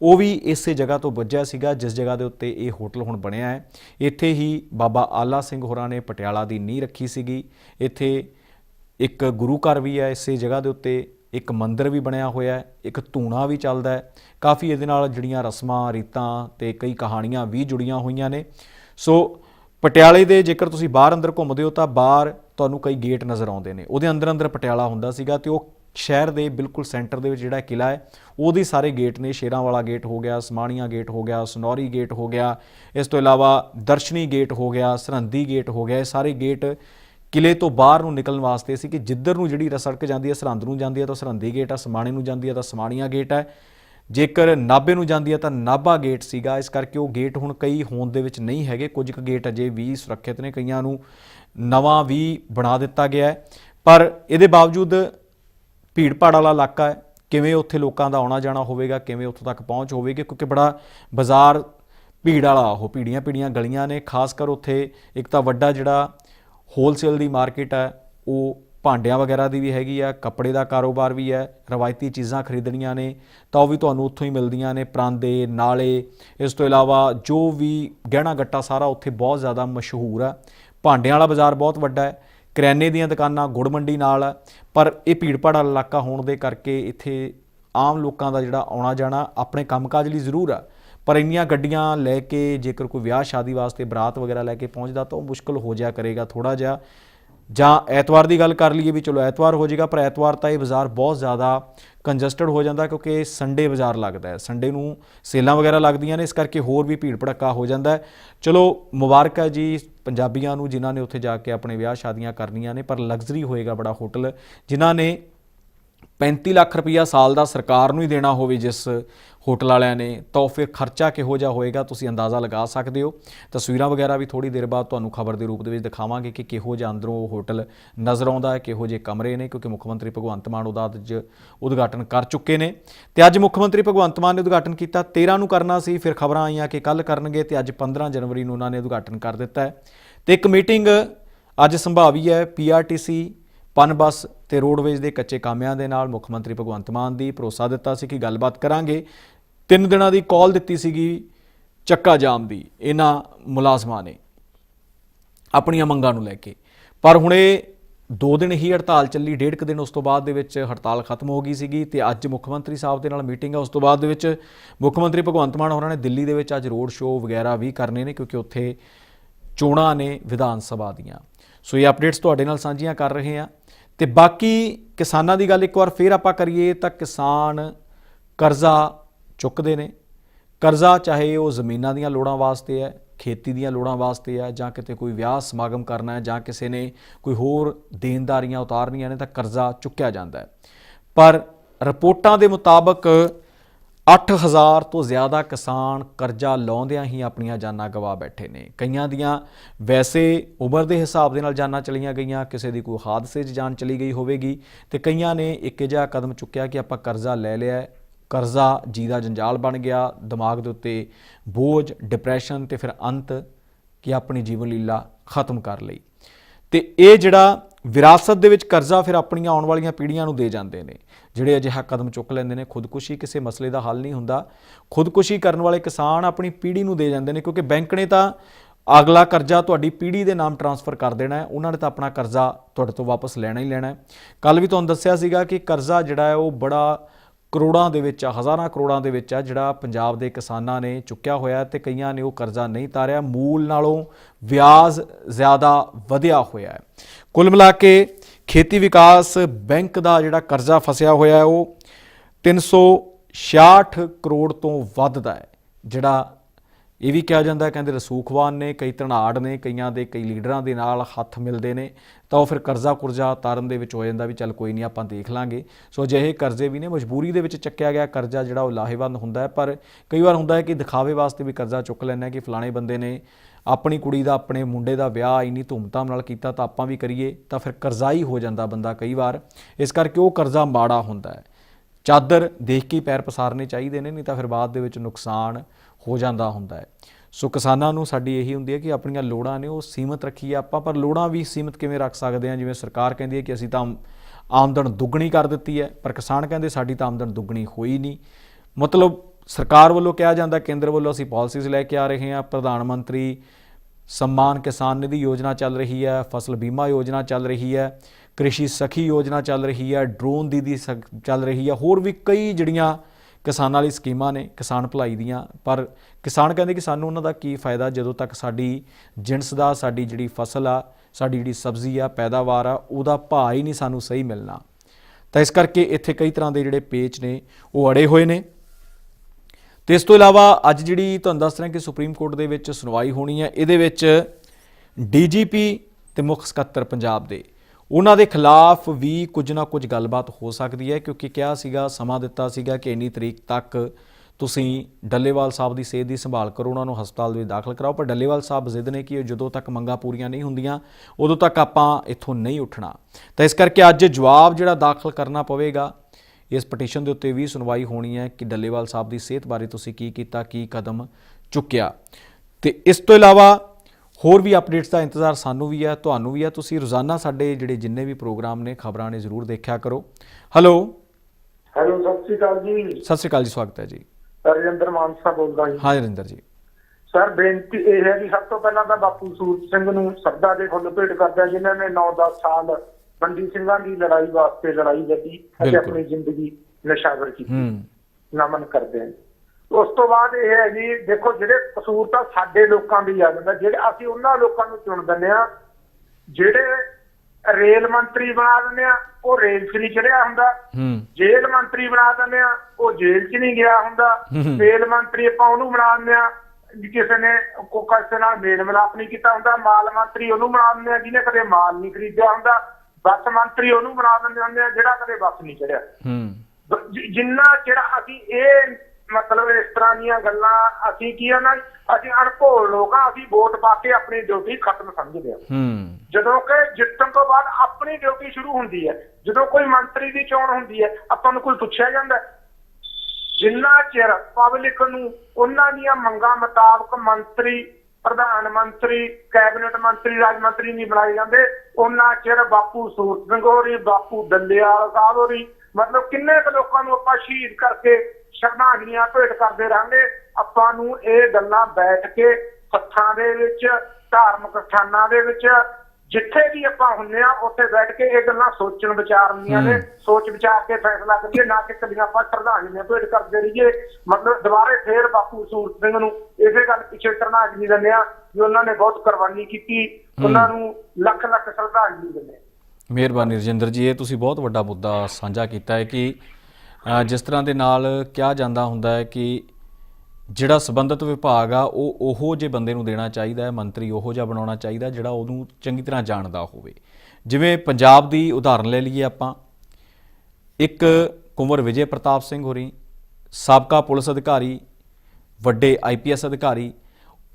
ਉਹ ਵੀ ਇਸੇ ਜਗ੍ਹਾ ਤੋਂ ਵੱਜਿਆ ਸੀਗਾ, ਜਿਸ ਜਗ੍ਹਾ ਦੇ ਉੱਤੇ ਇਹ ਹੋਟਲ ਹੁਣ ਬਣਿਆ ਹੈ। ਇੱਥੇ ਹੀ ਬਾਬਾ ਆਲਾ ਸਿੰਘ ਹੋਰਾਂ ਨੇ ਪਟਿਆਲਾ ਦੀ ਨੀਂਹ ਰੱਖੀ ਸੀਗੀ। ਇੱਥੇ ਇੱਕ ਗੁਰੂ ਘਰ ਵੀ ਹੈ, ਇਸੇ ਜਗ੍ਹਾ ਦੇ ਉੱਤੇ ਇੱਕ ਮੰਦਿਰ ਵੀ ਬਣਿਆ ਹੋਇਆ ਹੈ, ਇੱਕ ਧੂਣਾ ਵੀ ਚੱਲਦਾ ਹੈ। ਕਾਫੀ ਇਹਦੇ ਨਾਲ ਜਿਹੜੀਆਂ ਰਸਮਾਂ, ਰੀਤਾਂ ਤੇ ਕਈ ਕਹਾਣੀਆਂ ਵੀ ਜੁੜੀਆਂ ਹੋਈਆਂ ਨੇ। ਸੋ ਪਟਿਆਲੇ ਦੇ ਜੇਕਰ ਤੁਸੀਂ ਬਾਹਰ ਅੰਦਰ ਘੁੰਮਦੇ ਹੋ ਤਾਂ ਬਾਹਰ ਤੁਹਾਨੂੰ ਕਈ ਗੇਟ ਨਜ਼ਰ ਆਉਂਦੇ ਨੇ। ਉਹਦੇ ਅੰਦਰ ਅੰਦਰ ਪਟਿਆਲਾ ਹੁੰਦਾ ਸੀਗਾ ਤੇ ਉਹ ਸ਼ਹਿਰ ਦੇ ਬਿਲਕੁਲ ਸੈਂਟਰ ਦੇ ਵਿੱਚ ਜਿਹੜਾ ਕਿਲਾ ਹੈ, ਉਹਦੇ ਸਾਰੇ ਗੇਟ ਨੇ ਸ਼ੇਰਾਂ ਵਾਲਾ ਗੇਟ ਹੋ ਗਿਆ, ਸਮਾਣੀਆਂ ਗੇਟ ਹੋ ਗਿਆ, ਸਨੌਰੀ ਗੇਟ ਹੋ ਗਿਆ, ਇਸ ਤੋਂ ਇਲਾਵਾ ਦਰਸ਼ਨੀ ਗੇਟ ਹੋ ਗਿਆ, ਸਰਹੰਦੀ ਗੇਟ ਹੋ ਗਿਆ, ਇਹ ਸਾਰੇ ਗੇਟ ਕਿਲੇ ਤੋਂ ਬਾਹਰ ਨੂੰ ਨਿਕਲਣ ਵਾਸਤੇ ਸੀ ਕਿ ਜਿੱਧਰ ਨੂੰ ਜਿਹੜੀ ਰ- ਸੜਕ ਜਾਂਦੀ ਹੈ, ਸਰਹੰਦ ਨੂੰ ਜਾਂਦੀ ਹੈ, ਤਾਂ ਸਰਹੰਦੀ ਗੇਟ ਆ ਸਮਾਣੇ ਨੂੰ ਜਾਂਦੀ ਹੈ, ਤਾਂ ਸਮਾਣੀਆਂ ਗੇਟ ਹੈ। ਜੇਕਰ ਨਾਭੇ ਨੂੰ ਜਾਂਦੀ ਹੈ, ਤਾਂ ਨਾਭਾ ਗੇਟ ਸੀਗਾ, ਇਸ ਕਰਕੇ ਉਹ ਗੇਟ ਹੁਣ ਕਈ ਹੋਂਦ ਦੇ ਵਿੱਚ ਨਹੀਂ ਹੈਗੇ, ਕੁਝ ਕੁ ਗੇਟ ਅਜੇ ਵੀ ਸੁਰੱਖਿਅਤ ਨੇ, ਕਈਆਂ ਨੂੰ ਨਵਾਂ ਵੀ ਬਣਾ ਦਿੱਤਾ ਗਿਆ ਹੈ। ਪਰ ਇਹਦੇ ਬਾਵਜੂਦ ਭੀੜ ਭਾੜ ਵਾਲਾ ਇਲਾਕਾ ਹੈ। ਕਿਵੇਂ ਉੱਥੇ ਲੋਕਾਂ ਦਾ ਆਉਣਾ ਜਾਣਾ ਹੋਵੇਗਾ, ਕਿਵੇਂ ਉੱਥੋਂ ਤੱਕ ਪਹੁੰਚ ਹੋਵੇਗੀ, ਕਿਉਂਕਿ ਬੜਾ ਬਾਜ਼ਾਰ ਭੀੜ ਵਾਲਾ ਉਹ ਭੀੜੀਆਂ ਭੀੜੀਆਂ ਗਲੀਆਂ ਨੇ। ਖਾਸ ਕਰ ਉੱਥੇ ਇੱਕ ਤਾਂ ਵੱਡਾ ਜਿਹੜਾ ਹੋਲਸੇਲ ਦੀ ਮਾਰਕੀਟ ਹੈ, ਉਹ ਭਾਂਡਿਆਂ ਵਗੈਰਾ ਦੀ ਵੀ ਹੈਗੀ ਆ, ਕੱਪੜੇ ਦਾ ਕਾਰੋਬਾਰ ਵੀ ਹੈ, ਰਵਾਇਤੀ ਚੀਜ਼ਾਂ ਖਰੀਦਣੀਆਂ ਨੇ, ਤਾਂ ਉਹ ਵੀ ਤੁਹਾਨੂੰ ਉੱਥੋਂ ਹੀ ਮਿਲਦੀਆਂ ਨੇ, ਪਰਾਂਦੇ, ਨਾਲੇ। ਇਸ ਤੋਂ ਇਲਾਵਾ ਜੋ ਵੀ ਗਹਿਣਾ ਗੱਟਾ ਸਾਰਾ ਉੱਥੇ ਬਹੁਤ ਜ਼ਿਆਦਾ ਮਸ਼ਹੂਰ ਆ। ਭਾਂਡਿਆਂ ਵਾਲਾ ਬਾਜ਼ਾਰ ਬਹੁਤ ਵੱਡਾ ਹੈ ਕਰਿਆਨੇ ਦੀਆਂ ਦੁਕਾਨਾਂ, ਗੁੜ ਮੰਡੀ ਨਾਲ ਹੈ ਪਰ ਇਹ ਭੀੜ ਭਾੜ ਵਾਲਾ ਇਲਾਕਾ ਹੋਣ ਦੇ ਕਰਕੇ ਇੱਥੇ ਆਮ ਲੋਕਾਂ ਦਾ ਜਿਹੜਾ ਆਉਣਾ ਜਾਣਾ ਆਪਣੇ ਕੰਮਕਾਜ ਲਈ ਜ਼ਰੂਰ ਆ। ਪਰ ਇੰਨੀਆਂ ਗੱਡੀਆਂ ਲੈ ਕੇ ਜੇਕਰ ਕੋਈ ਵਿਆਹ ਸ਼ਾਦੀ ਵਾਸਤੇ ਬਰਾਤ ਵਗੈਰਾ ਲੈ ਕੇ ਪਹੁੰਚਦਾ ਤਾਂ ਉਹ ਮੁਸ਼ਕਲ ਹੋ ਜਾਇਆ ਕਰੇਗਾ ਥੋੜਾ ਜਿਹਾ। ਜਾਂ ਐਤਵਾਰ ਦੀ ਗੱਲ ਕਰ ਲਈਏ ਵੀ ਚਲੋ ਐਤਵਾਰ ਹੋ ਜਾਏਗਾ, ਪਰ ਐਤਵਾਰ ਤਾਂ ਇਹ ਬਾਜ਼ਾਰ ਬਹੁਤ ਜ਼ਿਆਦਾ ਕੰਜਸਟਡ ਹੋ ਜਾਂਦਾ ਕਿਉਂਕਿ ਸੰਡੇ ਬਾਜ਼ਾਰ ਲੱਗਦਾ ਹੈ। ਸੰਡੇ ਨੂੰ ਸੇਲਾਂ ਵਗੈਰਾ ਲੱਗਦੀਆਂ ਨੇ, ਇਸ ਕਰਕੇ ਹੋਰ ਵੀ ਭੀੜ ਭੜੱਕਾ ਹੋ ਜਾਂਦਾ ਹੈ। ਚਲੋ ਮੁਬਾਰਕ ਹੈ ਜੀ ਪੰਜਾਬੀਆਂ ਨੂੰ ਜਿਨ੍ਹਾਂ ਨੇ ਉੱਥੇ ਜਾ ਕੇ ਆਪਣੇ ਵਿਆਹ ਸ਼ਾਦੀਆਂ ਕਰਨੀਆਂ ਨੇ, ਪਰ ਲਗਜ਼ਰੀ ਹੋਏਗਾ ਬੜਾ ਹੋਟਲ, ਜਿਨ੍ਹਾਂ ਨੇ 35 ਲੱਖ ਰੁਪਈਆ ਸਾਲ ਦਾ ਸਰਕਾਰ ਨੂੰ ਹੀ ਦੇਣਾ ਹੋਵੇ ਜਿਸ ਹੋਟਲ ਵਾਲਿਆਂ ਨੇ, ਤਾਂ ਉਹ ਫਿਰ ਖਰਚਾ ਕਿਹੋ ਜਿਹਾ ਹੋਏਗਾ ਤੁਸੀਂ ਅੰਦਾਜ਼ਾ ਲਗਾ ਸਕਦੇ ਹੋ। ਤਸਵੀਰਾਂ ਵਗੈਰਾ ਵੀ ਥੋੜੀ ਦੇਰ ਬਾਅਦ ਤੁਹਾਨੂੰ ਖਬਰ ਦੇ ਰੂਪ ਦੇ ਵਿੱਚ ਦਿਖਾਵਾਂਗੇ ਕਿ ਕਿਹੋ ਜਿਹਾ ਅੰਦਰੋਂ ਉਹ ਹੋਟਲ ਨਜ਼ਰ ਆਉਂਦਾ ਹੈ, ਕਿਹੋ ਜਿਹੇ ਕਮਰੇ ਨੇ, ਕਿਉਂਕਿ ਮੁੱਖ ਮੰਤਰੀ ਭਗਵੰਤ ਮਾਨ ਉਹਦਾ ਅੱਜ ਉਦਘਾਟਨ ਕਰ ਚੁੱਕੇ ਨੇ। ਤੇ ਅੱਜ ਮੁੱਖ ਮੰਤਰੀ ਭਗਵੰਤ ਮਾਨ ਨੇ ਉਦਘਾਟਨ ਕੀਤਾ 13 ਨੂੰ ਕਰਨਾ ਸੀ, ਫਿਰ ਖਬਰਾਂ ਆਈਆਂ ਕਿ ਕੱਲ ਕਰਨਗੇ ਤੇ ਅੱਜ 15 ਜਨਵਰੀ ਨੂੰ ਉਹਨਾਂ ਨੇ ਉਦਘਾਟਨ ਕਰ ਦਿੱਤਾ ਹੈ। ਤੇ ਇੱਕ ਮੀਟਿੰਗ ਅੱਜ ਸੰਭਾਵੀ ਹੈ ਪੀਆਰਟੀਸੀ ਪਨ ਬੱਸ ਤੇ ਰੋਡਵੇਜ਼ ਦੇ ਕੱਚੇ ਕਾਮਿਆਂ ਦੇ ਨਾਲ ਮੁੱਖ ਮੰਤਰੀ ਭਗਵੰਤ ਮਾਨ ਦੀ ਭਰੋਸਾ ਦਿੱਤਾ ਸੀ ਕਿ ਗੱਲਬਾਤ ਕਰਾਂਗੇ। ਤਿੰਨ ਦਿਨਾਂ ਦੀ ਕਾਲ ਦਿੱਤੀ ਸੀਗੀ ਚੱਕਾ ਜਾਮ ਦੀ, ਇਹਨਾਂ ਮੁਲਾਜ਼ਮਾਂ ਨੇ ਆਪਣੀਆਂ ਮੰਗਾਂ ਨੂੰ ਲੈ ਕੇ। ਪਰ ਹੁਣ ਇਹ ਦੋ ਦਿਨ ਹੀ ਹੜਤਾਲ ਚੱਲੀ, ਡੇਢ ਕੁ ਦਿਨ ਉਸ ਤੋਂ ਬਾਅਦ ਦੇ ਵਿੱਚ ਹੜਤਾਲ ਖਤਮ ਹੋ ਗਈ ਸੀਗੀ ਤੇ ਅੱਜ ਮੁੱਖ ਮੰਤਰੀ ਸਾਹਿਬ ਦੇ ਨਾਲ ਮੀਟਿੰਗ ਹੈ ਉਸ ਤੋਂ ਬਾਅਦ ਦੇ ਵਿੱਚ ਮੁੱਖ ਮੰਤਰੀ ਭਗਵੰਤ ਮਾਨ ਹੋਰਾਂ ਨੇ ਦਿੱਲੀ ਦੇ ਵਿੱਚ ਅੱਜ ਰੋਡ ਸ਼ੋਅ ਵਗੈਰਾ ਵੀ ਕਰਨੇ ਨੇ ਕਿਉਂਕਿ ਉੱਥੇ ਚੋਣਾਂ ਨੇ ਵਿਧਾਨ ਸਭਾ ਦੀਆਂ। ਸੋ ਇਹ ਅਪਡੇਟਸ ਤੁਹਾਡੇ ਨਾਲ ਸਾਂਝੀਆਂ ਕਰ ਰਹੇ ਹਾਂ। ਤੇ ਬਾਕੀ ਕਿਸਾਨਾਂ ਦੀ ਗੱਲ ਇੱਕ ਵਾਰ ਫੇਰ ਆਪਾਂ ਕਰੀਏ ਤਾਂ ਕਿਸਾਨ ਕਰਜ਼ਾ ਚੁੱਕਦੇ ਨੇ। ਕਰਜ਼ਾ ਚਾਹੇ ਉਹ ਜ਼ਮੀਨਾਂ ਦੀਆਂ ਲੋੜਾਂ ਵਾਸਤੇ ਹੈ, ਖੇਤੀ ਦੀਆਂ ਲੋੜਾਂ ਵਾਸਤੇ ਹੈ ਜਾਂ ਕਿਤੇ ਕੋਈ ਵਿਆਹ ਸਮਾਗਮ ਕਰਨਾ ਹੈ ਜਾਂ ਕਿਸੇ ਨੇ ਕੋਈ ਹੋਰ ਦੇਣਦਾਰੀਆਂ ਉਤਾਰਨੀਆਂ ਨੇ ਤਾਂ ਕਰਜ਼ਾ ਚੁੱਕਿਆ ਜਾਂਦਾ ਹੈ। ਪਰ ਰਿਪੋਰਟਾਂ ਦੇ ਮੁਤਾਬਕ 8000 ਤੋਂ ਜ਼ਿਆਦਾ ਕਿਸਾਨ ਕਰਜ਼ਾ ਲਾਉਂਦਿਆਂ ਹੀ ਆਪਣੀਆਂ ਜਾਨਾਂ ਗਵਾ ਬੈਠੇ ਨੇ। ਕਈਆਂ ਦੀਆਂ ਵੈਸੇ ਉਮਰ ਦੇ ਹਿਸਾਬ ਦੇ ਨਾਲ ਜਾਨਾਂ ਚਲੀਆਂ ਗਈਆਂ, ਕਿਸੇ ਦੀ ਕੋਈ ਹਾਦਸੇ 'ਚ ਜਾਨ ਚਲੀ ਗਈ ਹੋਵੇਗੀ ਤੇ ਕਈਆਂ ਨੇ ਇੱਕ ਜਿਹਾ ਕਦਮ ਚੁੱਕਿਆ ਕਿ ਆਪਾਂ ਕਰਜ਼ਾ ਲੈ ਲਿਆ ਕਰਜ਼ਾ ਜੀ ਦਾ ਜੰਜਾਲ ਬਣ ਗਿਆ, ਦਿਮਾਗ ਦੇ ਉੱਤੇ ਬੋਝ ਡਿਪਰੈਸ਼ਨ ਤੇ ਫਿਰ ਅੰਤ ਕਿ ਆਪਣੀ ਜੀਵਨ ਲੀਲਾ ਖਤਮ ਕਰ ਲਈ। ਤੇ ਇਹ ਜਿਹੜਾ ਵਿਰਾਸਤ ਦੇ ਵਿੱਚ ਕਰਜ਼ਾ ਫਿਰ ਆਪਣੀਆਂ ਆਉਣ ਵਾਲੀਆਂ ਪੀੜ੍ਹੀਆਂ ਨੂੰ ਦੇ ਜਾਂਦੇ ਨੇ, ਜਿਹੜੇ ਅਜਿਹਾ ਕਦਮ ਚੁੱਕ ਲੈਂਦੇ ਨੇ। ਖੁਦਕੁਸ਼ੀ ਕਿਸੇ ਮਸਲੇ ਦਾ ਹੱਲ ਨਹੀਂ ਹੁੰਦਾ। ਖੁਦਕੁਸ਼ੀ ਕਰਨ ਵਾਲੇ ਕਿਸਾਨ ਆਪਣੀ ਪੀੜ੍ਹੀ ਨੂੰ ਦੇ ਜਾਂਦੇ ਨੇ, ਕਿਉਂਕਿ ਬੈਂਕ ਨੇ ਤਾਂ ਅਗਲਾ ਕਰਜ਼ਾ ਤੁਹਾਡੀ ਪੀੜ੍ਹੀ ਦੇ ਨਾਮ ਟਰਾਂਸਫਰ ਕਰ ਦੇਣਾ ਹੈ। ਉਹਨਾਂ ਨੇ ਤਾਂ ਆਪਣਾ ਕਰਜ਼ਾ ਤੁਹਾਡੇ ਤੋਂ ਵਾਪਸ ਲੈਣਾ ਹੀ ਲੈਣਾ ਹੈ। ਕੱਲ ਵੀ ਤੁਹਾਨੂੰ ਦੱਸਿਆ ਸੀਗਾ ਕਿ ਕਰਜ਼ਾ ਜਿਹੜਾ ਹੈ ਉਹ ਬੜਾ ਕਰੋੜਾਂ ਦੇ ਵਿੱਚ ਆ, ਹਜ਼ਾਰਾਂ ਕਰੋੜਾਂ ਦੇ ਵਿੱਚ ਆ, ਜਿਹੜਾ ਪੰਜਾਬ ਦੇ ਕਿਸਾਨਾਂ ਨੇ ਚੁੱਕਿਆ ਹੋਇਆ ਤੇ ਕਈਆਂ ਨੇ ਉਹ ਕਰਜ਼ਾ ਨਹੀਂ ਤਾਰਿਆ। ਮੂਲ ਨਾਲੋਂ ਵਿਆਜ ਜ਼ਿਆਦਾ ਵਧਿਆ ਹੋਇਆ ਹੈ। ਕੁੱਲ ਮਿਲਾ ਕੇ ਖੇਤੀ ਵਿਕਾਸ ਬੈਂਕ ਦਾ ਜਿਹੜਾ ਕਰਜ਼ਾ ਫਸਿਆ ਹੋਇਆ ਹੈ, ਉਹ 366 ਕਰੋੜ ਤੋਂ ਵੱਧ ਦਾ ਹੈ, ਜਿਹੜਾ ਇਹ ਵੀ ਕਿਹਾ ਜਾਂਦਾ ਕਹਿੰਦੇ ਰਸੂਖਵਾਨ ਨੇ, ਕਈ ਧਨਾੜ ਨੇ, ਕਈਆਂ ਦੇ, ਕਈ ਲੀਡਰਾਂ ਦੇ ਨਾਲ ਹੱਥ ਮਿਲਦੇ ਨੇ। ਤਾਂ ਉਹ ਫਿਰ ਕਰਜ਼ਾ ਕੁਰਜ਼ਾ ਤਾਰਨ ਦੇ ਵਿੱਚ ਹੋ ਜਾਂਦਾ ਵੀ ਚੱਲ ਕੋਈ ਨਹੀਂ, ਆਪਾਂ ਦੇਖ ਲਾਂਗੇ। ਸੋ ਅਜਿਹੇ ਕਰਜ਼ੇ ਵੀ ਨੇ, ਮਜਬੂਰੀ ਦੇ ਵਿੱਚ ਚੱਕਿਆ ਗਿਆ ਕਰਜ਼ਾ ਜਿਹੜਾ ਉਹ ਲਾਹੇਵੰਦ ਹੁੰਦਾ ਹੈ। ਪਰ ਕਈ ਵਾਰ ਹੁੰਦਾ ਹੈ ਕਿ ਦਿਖਾਵੇ ਵਾਸਤੇ ਵੀ ਕਰਜ਼ਾ ਚੁੱਕ ਲੈਣਾ ਕਿ ਫਲਾਣੇ ਬੰਦੇ ਨੇ ਆਪਣੀ ਕੁੜੀ ਦਾ, ਆਪਣੇ ਮੁੰਡੇ ਦਾ ਵਿਆਹ ਇੰਨੀ ਧੂਮਧਾਮ ਨਾਲ ਕੀਤਾ ਤਾਂ ਆਪਾਂ ਵੀ ਕਰੀਏ, ਤਾਂ ਫਿਰ ਕਰਜ਼ਾਈ ਹੋ ਜਾਂਦਾ ਬੰਦਾ ਕਈ ਵਾਰ। ਇਸ ਕਰਕੇ ਉਹ ਕਰਜ਼ਾ ਮਾੜਾ ਹੁੰਦਾ ਹੈ। ਚਾਦਰ ਦੇਖ ਕੇ ਪੈਰ ਪਸਾਰਨੇ ਚਾਹੀਦੇ ਨੇ, ਨਹੀਂ ਤਾਂ ਫਿਰ ਬਾਅਦ ਦੇ ਵਿੱਚ ਨੁਕਸਾਨ ਹੋ ਜਾਂਦਾ ਹੁੰਦਾ ਹੈ। ਸੋ ਕਿਸਾਨਾਂ ਨੂੰ ਸਾਡੀ ਇਹੀ ਹੁੰਦੀ ਹੈ ਕਿ ਆਪਣੀਆਂ ਲੋੜਾਂ ਨੇ ਉਹ ਸੀਮਤ ਰੱਖੀਏ ਆਪਾਂ, ਪਰ ਲੋੜਾਂ ਵੀ ਸੀਮਤ ਕਿਵੇਂ ਰੱਖ ਸਕਦੇ ਹਾਂ? ਜਿਵੇਂ ਸਰਕਾਰ ਕਹਿੰਦੀ ਹੈ ਕਿ ਅਸੀਂ ਤਾਂ ਆਮਦਨ ਦੁੱਗਣੀ ਕਰ ਦਿੱਤੀ ਹੈ, ਪਰ ਕਿਸਾਨ ਕਹਿੰਦੇ ਸਾਡੀ ਤਾਂ ਆਮਦਨ ਦੁੱਗਣੀ ਹੋਈ ਨਹੀਂ। ਮਤਲਬ ਸਰਕਾਰ ਵੱਲੋਂ ਕਿਹਾ ਜਾਂਦਾ, ਕੇਂਦਰ ਵੱਲੋਂ ਅਸੀਂ ਪਾਲਿਸੀਜ਼ ਲੈ ਕੇ ਆ ਰਹੇ ਹਾਂ। ਪ੍ਰਧਾਨ ਮੰਤਰੀ ਸਮਾਨ ਕਿਸਾਨ ਨਿਧੀ ਯੋਜਨਾ ਚੱਲ ਰਹੀ ਹੈ, ਫਸਲ ਬੀਮਾ ਯੋਜਨਾ ਚੱਲ ਰਹੀ ਹੈ, ਕ੍ਰਿਸ਼ੀ ਸਖੀ ਯੋਜਨਾ ਚੱਲ ਰਹੀ ਹੈ, ਡਰੋਨ ਦੀਦੀ ਚੱਲ ਰਹੀ ਹੈ। ਹੋਰ ਵੀ ਕਈ ਜਿਹੜੀਆਂ ਕਿਸਾਨਾਂ ਲਈ ਸਕੀਮਾਂ ਨੇ, ਕਿਸਾਨ ਭਲਾਈ ਦੀਆਂ, ਪਰ ਕਿਸਾਨ ਕਹਿੰਦੇ ਕਿ ਸਾਨੂੰ ਉਹਨਾਂ ਦਾ ਕੀ ਫਾਇਦਾ ਜਦੋਂ ਤੱਕ ਸਾਡੀ ਜਿਣਸ ਦਾ, ਸਾਡੀ ਜਿਹੜੀ ਫਸਲ ਆ, ਸਾਡੀ ਜਿਹੜੀ ਸਬਜ਼ੀ ਆ, ਪੈਦਾਵਾਰ ਆ, ਉਹਦਾ ਭਾਅ ਹੀ ਨਹੀਂ ਸਾਨੂੰ ਸਹੀ ਮਿਲਣਾ। ਤਾਂ ਇਸ ਕਰਕੇ ਇੱਥੇ ਕਈ ਤਰ੍ਹਾਂ ਦੇ ਜਿਹੜੇ ਪੇਚ ਨੇ, ਉਹ ਅੜੇ ਹੋਏ ਨੇ। ਤੇ ਇਸ ਤੋਂ ਇਲਾਵਾ ਅੱਜ ਜਿਹੜੀ ਤੁਹਾਨੂੰ ਦੱਸ ਰਿਹਾ ਕਿ ਸੁਪਰੀਮ ਕੋਰਟ ਦੇ ਵਿੱਚ ਸੁਣਵਾਈ ਹੋਣੀ ਹੈ, ਇਹਦੇ ਵਿੱਚ ਡੀਜੀਪੀ ਤੇ ਮੁੱਖ ਸਕੱਤਰ ਪੰਜਾਬ ਦੇ। ਉਹਨਾਂ ਦੇ ਖਿਲਾਫ ਵੀ ਕੁਝ ਨਾ ਕੁਝ ਗੱਲਬਾਤ ਹੋ ਸਕਦੀ ਹੈ, ਕਿਉਂਕਿ ਕਿਹਾ ਸੀਗਾ, ਸਮਾਂ ਦਿੱਤਾ ਸੀਗਾ ਕਿ ਇੰਨੀ ਤਰੀਕ ਤੱਕ ਤੁਸੀਂ ਡੱਲੇਵਾਲ ਸਾਹਿਬ ਦੀ ਸਿਹਤ ਦੀ ਸੰਭਾਲ ਕਰੋ, ਉਹਨਾਂ ਨੂੰ ਹਸਪਤਾਲ ਦੇ ਵਿੱਚ ਦਾਖਲ ਕਰਾਓ। ਪਰ ਡੱਲੇਵਾਲ ਸਾਹਿਬ ਜ਼ਿੱਦ ਨੇ ਕਿ ਜਦੋਂ ਤੱਕ ਮੰਗਾਂ ਪੂਰੀਆਂ ਨਹੀਂ ਹੁੰਦੀਆਂ, ਉਦੋਂ ਤੱਕ ਆਪਾਂ ਇੱਥੋਂ ਨਹੀਂ ਉੱਠਣਾ। ਤਾਂ ਇਸ ਕਰਕੇ ਅੱਜ ਜਵਾਬ ਜਿਹੜਾ ਦਾਖਲ ਕਰਨਾ ਪਵੇਗਾ, ਇਸ ਪਟੀਸ਼ਨ ਦੇ ਉੱਤੇ ਵੀ ਸੁਣਵਾਈ ਹੋਣੀ ਹੈ ਕਿ ਡੱਲੇਵਾਲ ਸਾਹਿਬ ਦੀ ਸਿਹਤ ਬਾਰੇ ਤੁਸੀਂ ਕੀ ਕੀਤਾ, ਕੀ ਕਦਮ ਚੁੱਕਿਆ। ਤੇ ਇਸ ਤੋਂ ਇਲਾਵਾ ਹੋਰ ਵੀ ਅਪਡੇਟਸ ਦਾ ਇੰਤਜ਼ਾਰ ਸਾਨੂੰ ਵੀ ਹੈ ਤੁਹਾਨੂੰ ਵੀ ਹੈ। ਤੁਸੀਂ ਰੋਜ਼ਾਨਾ ਸਾਡੇ ਜਿਹੜੇ ਜਿੰਨੇ ਵੀ ਪ੍ਰੋਗਰਾਮ ਨੇ ਖਬਰਾਂ ਨੇ ਜ਼ਰੂਰ ਦੇਖਿਆ ਕਰੋ। ਹੈਲੋ ਹੈਲੋ ਸਤਿ ਸ਼੍ਰੀ ਅਕਾਲ ਜੀ। ਸਤਿ ਸ਼੍ਰੀ ਅਕਾਲ ਜੀ ਸਵਾਗਤ ਹੈ ਜੀ। ਰਜਿੰਦਰ ਮਾਨਸਾ ਬੋਲਦਾ ਜੀ। ਹਾਂ ਜਰਿੰਦਰ ਜੀ। ਸਰ ਬੇਨਤੀ ਇਹ ਹੈ ਕਿ ਸਭ ਤੋਂ ਪਹਿਲਾਂ ਤਾਂ ਬਾਪੂ ਸੂਰਤ ਸਿੰਘ ਨੂੰ ਸਰਦਾ ਦੇ ਫੁੱਲ ਭੇਟ ਕਰਦੇ ਜਿਨ੍ਹਾਂ ਨੇ 9-10 ਸਾਲ ਬੰਦੀ ਸਿੰਘਾਂ ਦੀ ਲੜਾਈ ਵਾਸਤੇ ਲੜਾਈ ਲੜੀ ਅਤੇ। ਆਪਣੀ ਜ਼ਿੰਦਗੀ ਨਿਸ਼ਾਵਰ ਕੀਤੀ। ਨਮਨ ਕਰਦੇ ਹਾਂ। ਉਸ ਤੋਂ ਬਾਅਦ ਇਹ ਹੈ ਜੀ ਦੇਖੋ ਜਿਹੜੇ ਕਸੂਰ ਤਾਂ ਸਾਡੇ ਲੋਕਾਂ ਦੀ ਆ ਜਾਂਦਾ ਜਿਹੜੇ ਅਸੀਂ ਉਹਨਾਂ ਲੋਕਾਂ ਨੂੰ ਚੁਣ ਦਿੰਦੇ ਆ ਜਿਹੜੇ ਰੇਲ ਮੰਤਰੀ ਬਣਾ ਦਿੰਦੇ ਆ ਉਹ ਰੇਲ 'ਚ ਨਹੀਂ ਚੜਿਆ ਹੁੰਦਾ। ਜੇਲ੍ਹ ਮੰਤਰੀ ਬਣਾ ਦਿੰਦੇ ਆ ਉਹ ਜੇਲ੍ਹ 'ਚ ਨਹੀਂ ਗਿਆ ਹੁੰਦਾ। ਰੇਲ ਮੰਤਰੀ ਆਪਾਂ ਉਹਨੂੰ ਬਣਾ ਦਿੰਦੇ ਆ ਕਿਸੇ ਨੇ ਕੋ ਕਿਸੇ ਨਾਲ ਮੇਲ ਮਿਲਾਪ ਨਹੀਂ ਕੀਤਾ ਹੁੰਦਾ ਮਾਲ ਮੰਤਰੀ ਉਹਨੂੰ ਬਣਾ ਦਿੰਦੇ ਆ ਜਿਹਨੇ ਕਦੇ ਮਾਲ ਨਹੀਂ ਖਰੀਦਿਆ ਹੁੰਦਾ ਬੱਸ ਮੰਤਰੀ ਉਹਨੂੰ ਬਣਾ ਦਿੰਦੇ ਹੁੰਦੇ ਆ ਜਿਹੜਾ ਕਦੇ ਬੱਸ ਨਹੀਂ ਚੜਿਆ। ਜਿੰਨਾ ਜਿਹੜਾ ਅਸੀਂ ਇਹ ਮਤਲਬ ਇਸ ਤਰ੍ਹਾਂ ਦੀਆਂ ਗੱਲਾਂ ਅਸੀਂ ਕੀ ਆ ਨਾ ਅਸੀਂ ਅਣਭੋਲ ਲੋਕ ਆ ਅਸੀਂ ਵੋਟ ਪਾ ਕੇ ਆਪਣੀ ਡਿਊਟੀ ਖਤਮ ਸਮਝਦੇ ਆ ਹੂੰ ਜਦੋਂ ਕਿ ਜਿੱਤਣ ਤੋਂ ਬਾਅਦ ਆਪਣੀ ਡਿਊਟੀ ਸ਼ੁਰੂ ਹੁੰਦੀ ਹੈ ਜਦੋਂ ਕੋਈ ਮੰਤਰੀ ਦੀ ਚੋਣ ਹੁੰਦੀ ਹੈ ਆਪਾਂ ਨੂੰ ਕੋਈ ਪੁੱਛਿਆ ਜਾਂਦਾ? ਜਿੰਨਾ ਚਿਰ ਪਬਲਿਕ ਨੂੰ ਉਹਨਾਂ ਦੀਆਂ ਮੰਗਾਂ ਮੁਤਾਬਕ ਮੰਤਰੀ ਪ੍ਰਧਾਨ ਮੰਤਰੀ ਕੈਬਨਿਟ ਮੰਤਰੀ ਰਾਜ ਮੰਤਰੀ ਨਹੀਂ ਬਣਾਏ ਜਾਂਦੇ ਉਹਨਾਂ ਚਿਰ ਬਾਪੂ ਸੂਰਤ ਸਿੰਘ ਹੋਰੀ ਬਾਪੂ ਦੱਲੇਵਾਲ ਸਾਹਿਬ ਹੋਰੀ ਮਤਲਬ ਕਿੰਨੇ ਕੁ ਲੋਕਾਂ ਨੂੰ ਆਪਾਂ ਸ਼ਹੀਦ ਕਰਕੇ ਸ਼ਰਧਾਂਜਲੀਆਂ ਭੇਟ ਕਰਦੇ ਰਹਾਂਗੇ ਆਪਾਂ ਨੂੰ ਇਹ ਗੱਲਾਂ ਬੈਠ ਕੇ ਸੱਥਾਂ ਦੇ ਵਿੱਚ ਧਾਰਮਿਕ ਸਥਾਨਾਂ ਦੇ ਵਿੱਚ ਜਿੱਥੇ ਵੀ ਆਪਾਂ ਹੁੰਨੇ ਆ ਉੱਥੇ ਬੈਠ ਕੇ ਇਹ ਗੱਲਾਂ ਸੋਚਣ ਵਿਚਾਰਨੀਆਂ ਨੇ। ਸੋਚ ਵਿਚਾਰ ਕੇ ਫੈਸਲਾ ਕਰੀਏ ਨਾ ਕਿ ਕਦੀਆਂ ਆਪਾਂ ਸ਼ਰਧਾਂਜਲੀਆਂ ਭੇਟ ਕਰਦੇ ਰਹੀਏ। ਮਤਲਬ ਦੁਬਾਰੇ ਫੇਰ ਬਾਪੂ ਸੂਰਤ ਸਿੰਘ ਨੂੰ ਇਸੇ ਗੱਲ ਪਿੱਛੇ ਸ਼ਰਧਾਂਜਲੀ ਦਿੰਦੇ ਆ ਵੀ ਉਹਨਾਂ ਨੇ ਬਹੁਤ ਕੁਰਬਾਨੀ ਕੀਤੀ। ਉਹਨਾਂ ਨੂੰ ਲੱਖ ਲੱਖ ਸ਼ਰਧਾਂਜਲੀ ਦਿੰਦੇ ਮਿਹਰਬਾਨੀ ਰਜਿੰਦਰ ਜੀ ਇਹ ਤੁਸੀਂ ਬਹੁਤ ਵੱਡਾ ਮੁੱਦਾ ਸਾਂਝਾ ਕੀਤਾ ਹੈ ਕਿ ਜਿਸ ਤਰ੍ਹਾਂ ਦੇ ਨਾਲ ਕਿਹਾ ਜਾਂਦਾ ਹੁੰਦਾ ਹੈ ਕਿ ਜਿਹੜਾ ਸਬੰਧਤ ਵਿਭਾਗ ਆ, ਉਹ ਉਹੋ ਜੇ ਬੰਦੇ ਨੂੰ ਦੇਣਾ ਚਾਹੀਦਾ ਹੈ, ਮੰਤਰੀ ਉਹੋ ਜਿਹਾ ਬਣਾਉਣਾ ਚਾਹੀਦਾ ਜਿਹੜਾ ਉਹਨੂੰ ਚੰਗੀ ਤਰ੍ਹਾਂ ਜਾਣਦਾ ਹੋਵੇ। ਜਿਵੇਂ ਪੰਜਾਬ ਦੀ ਉਦਾਹਰਨ ਲੈ ਲਈਏ ਆਪਾਂ। ਇੱਕ ਕੁੰਵਰ ਵਿਜੇ ਪ੍ਰਤਾਪ ਸਿੰਘ ਹੋਰੀ, ਸਾਬਕਾ ਪੁਲਿਸ ਅਧਿਕਾਰੀ, ਵੱਡੇ ਆਈਪੀਐਸ ਅਧਿਕਾਰੀ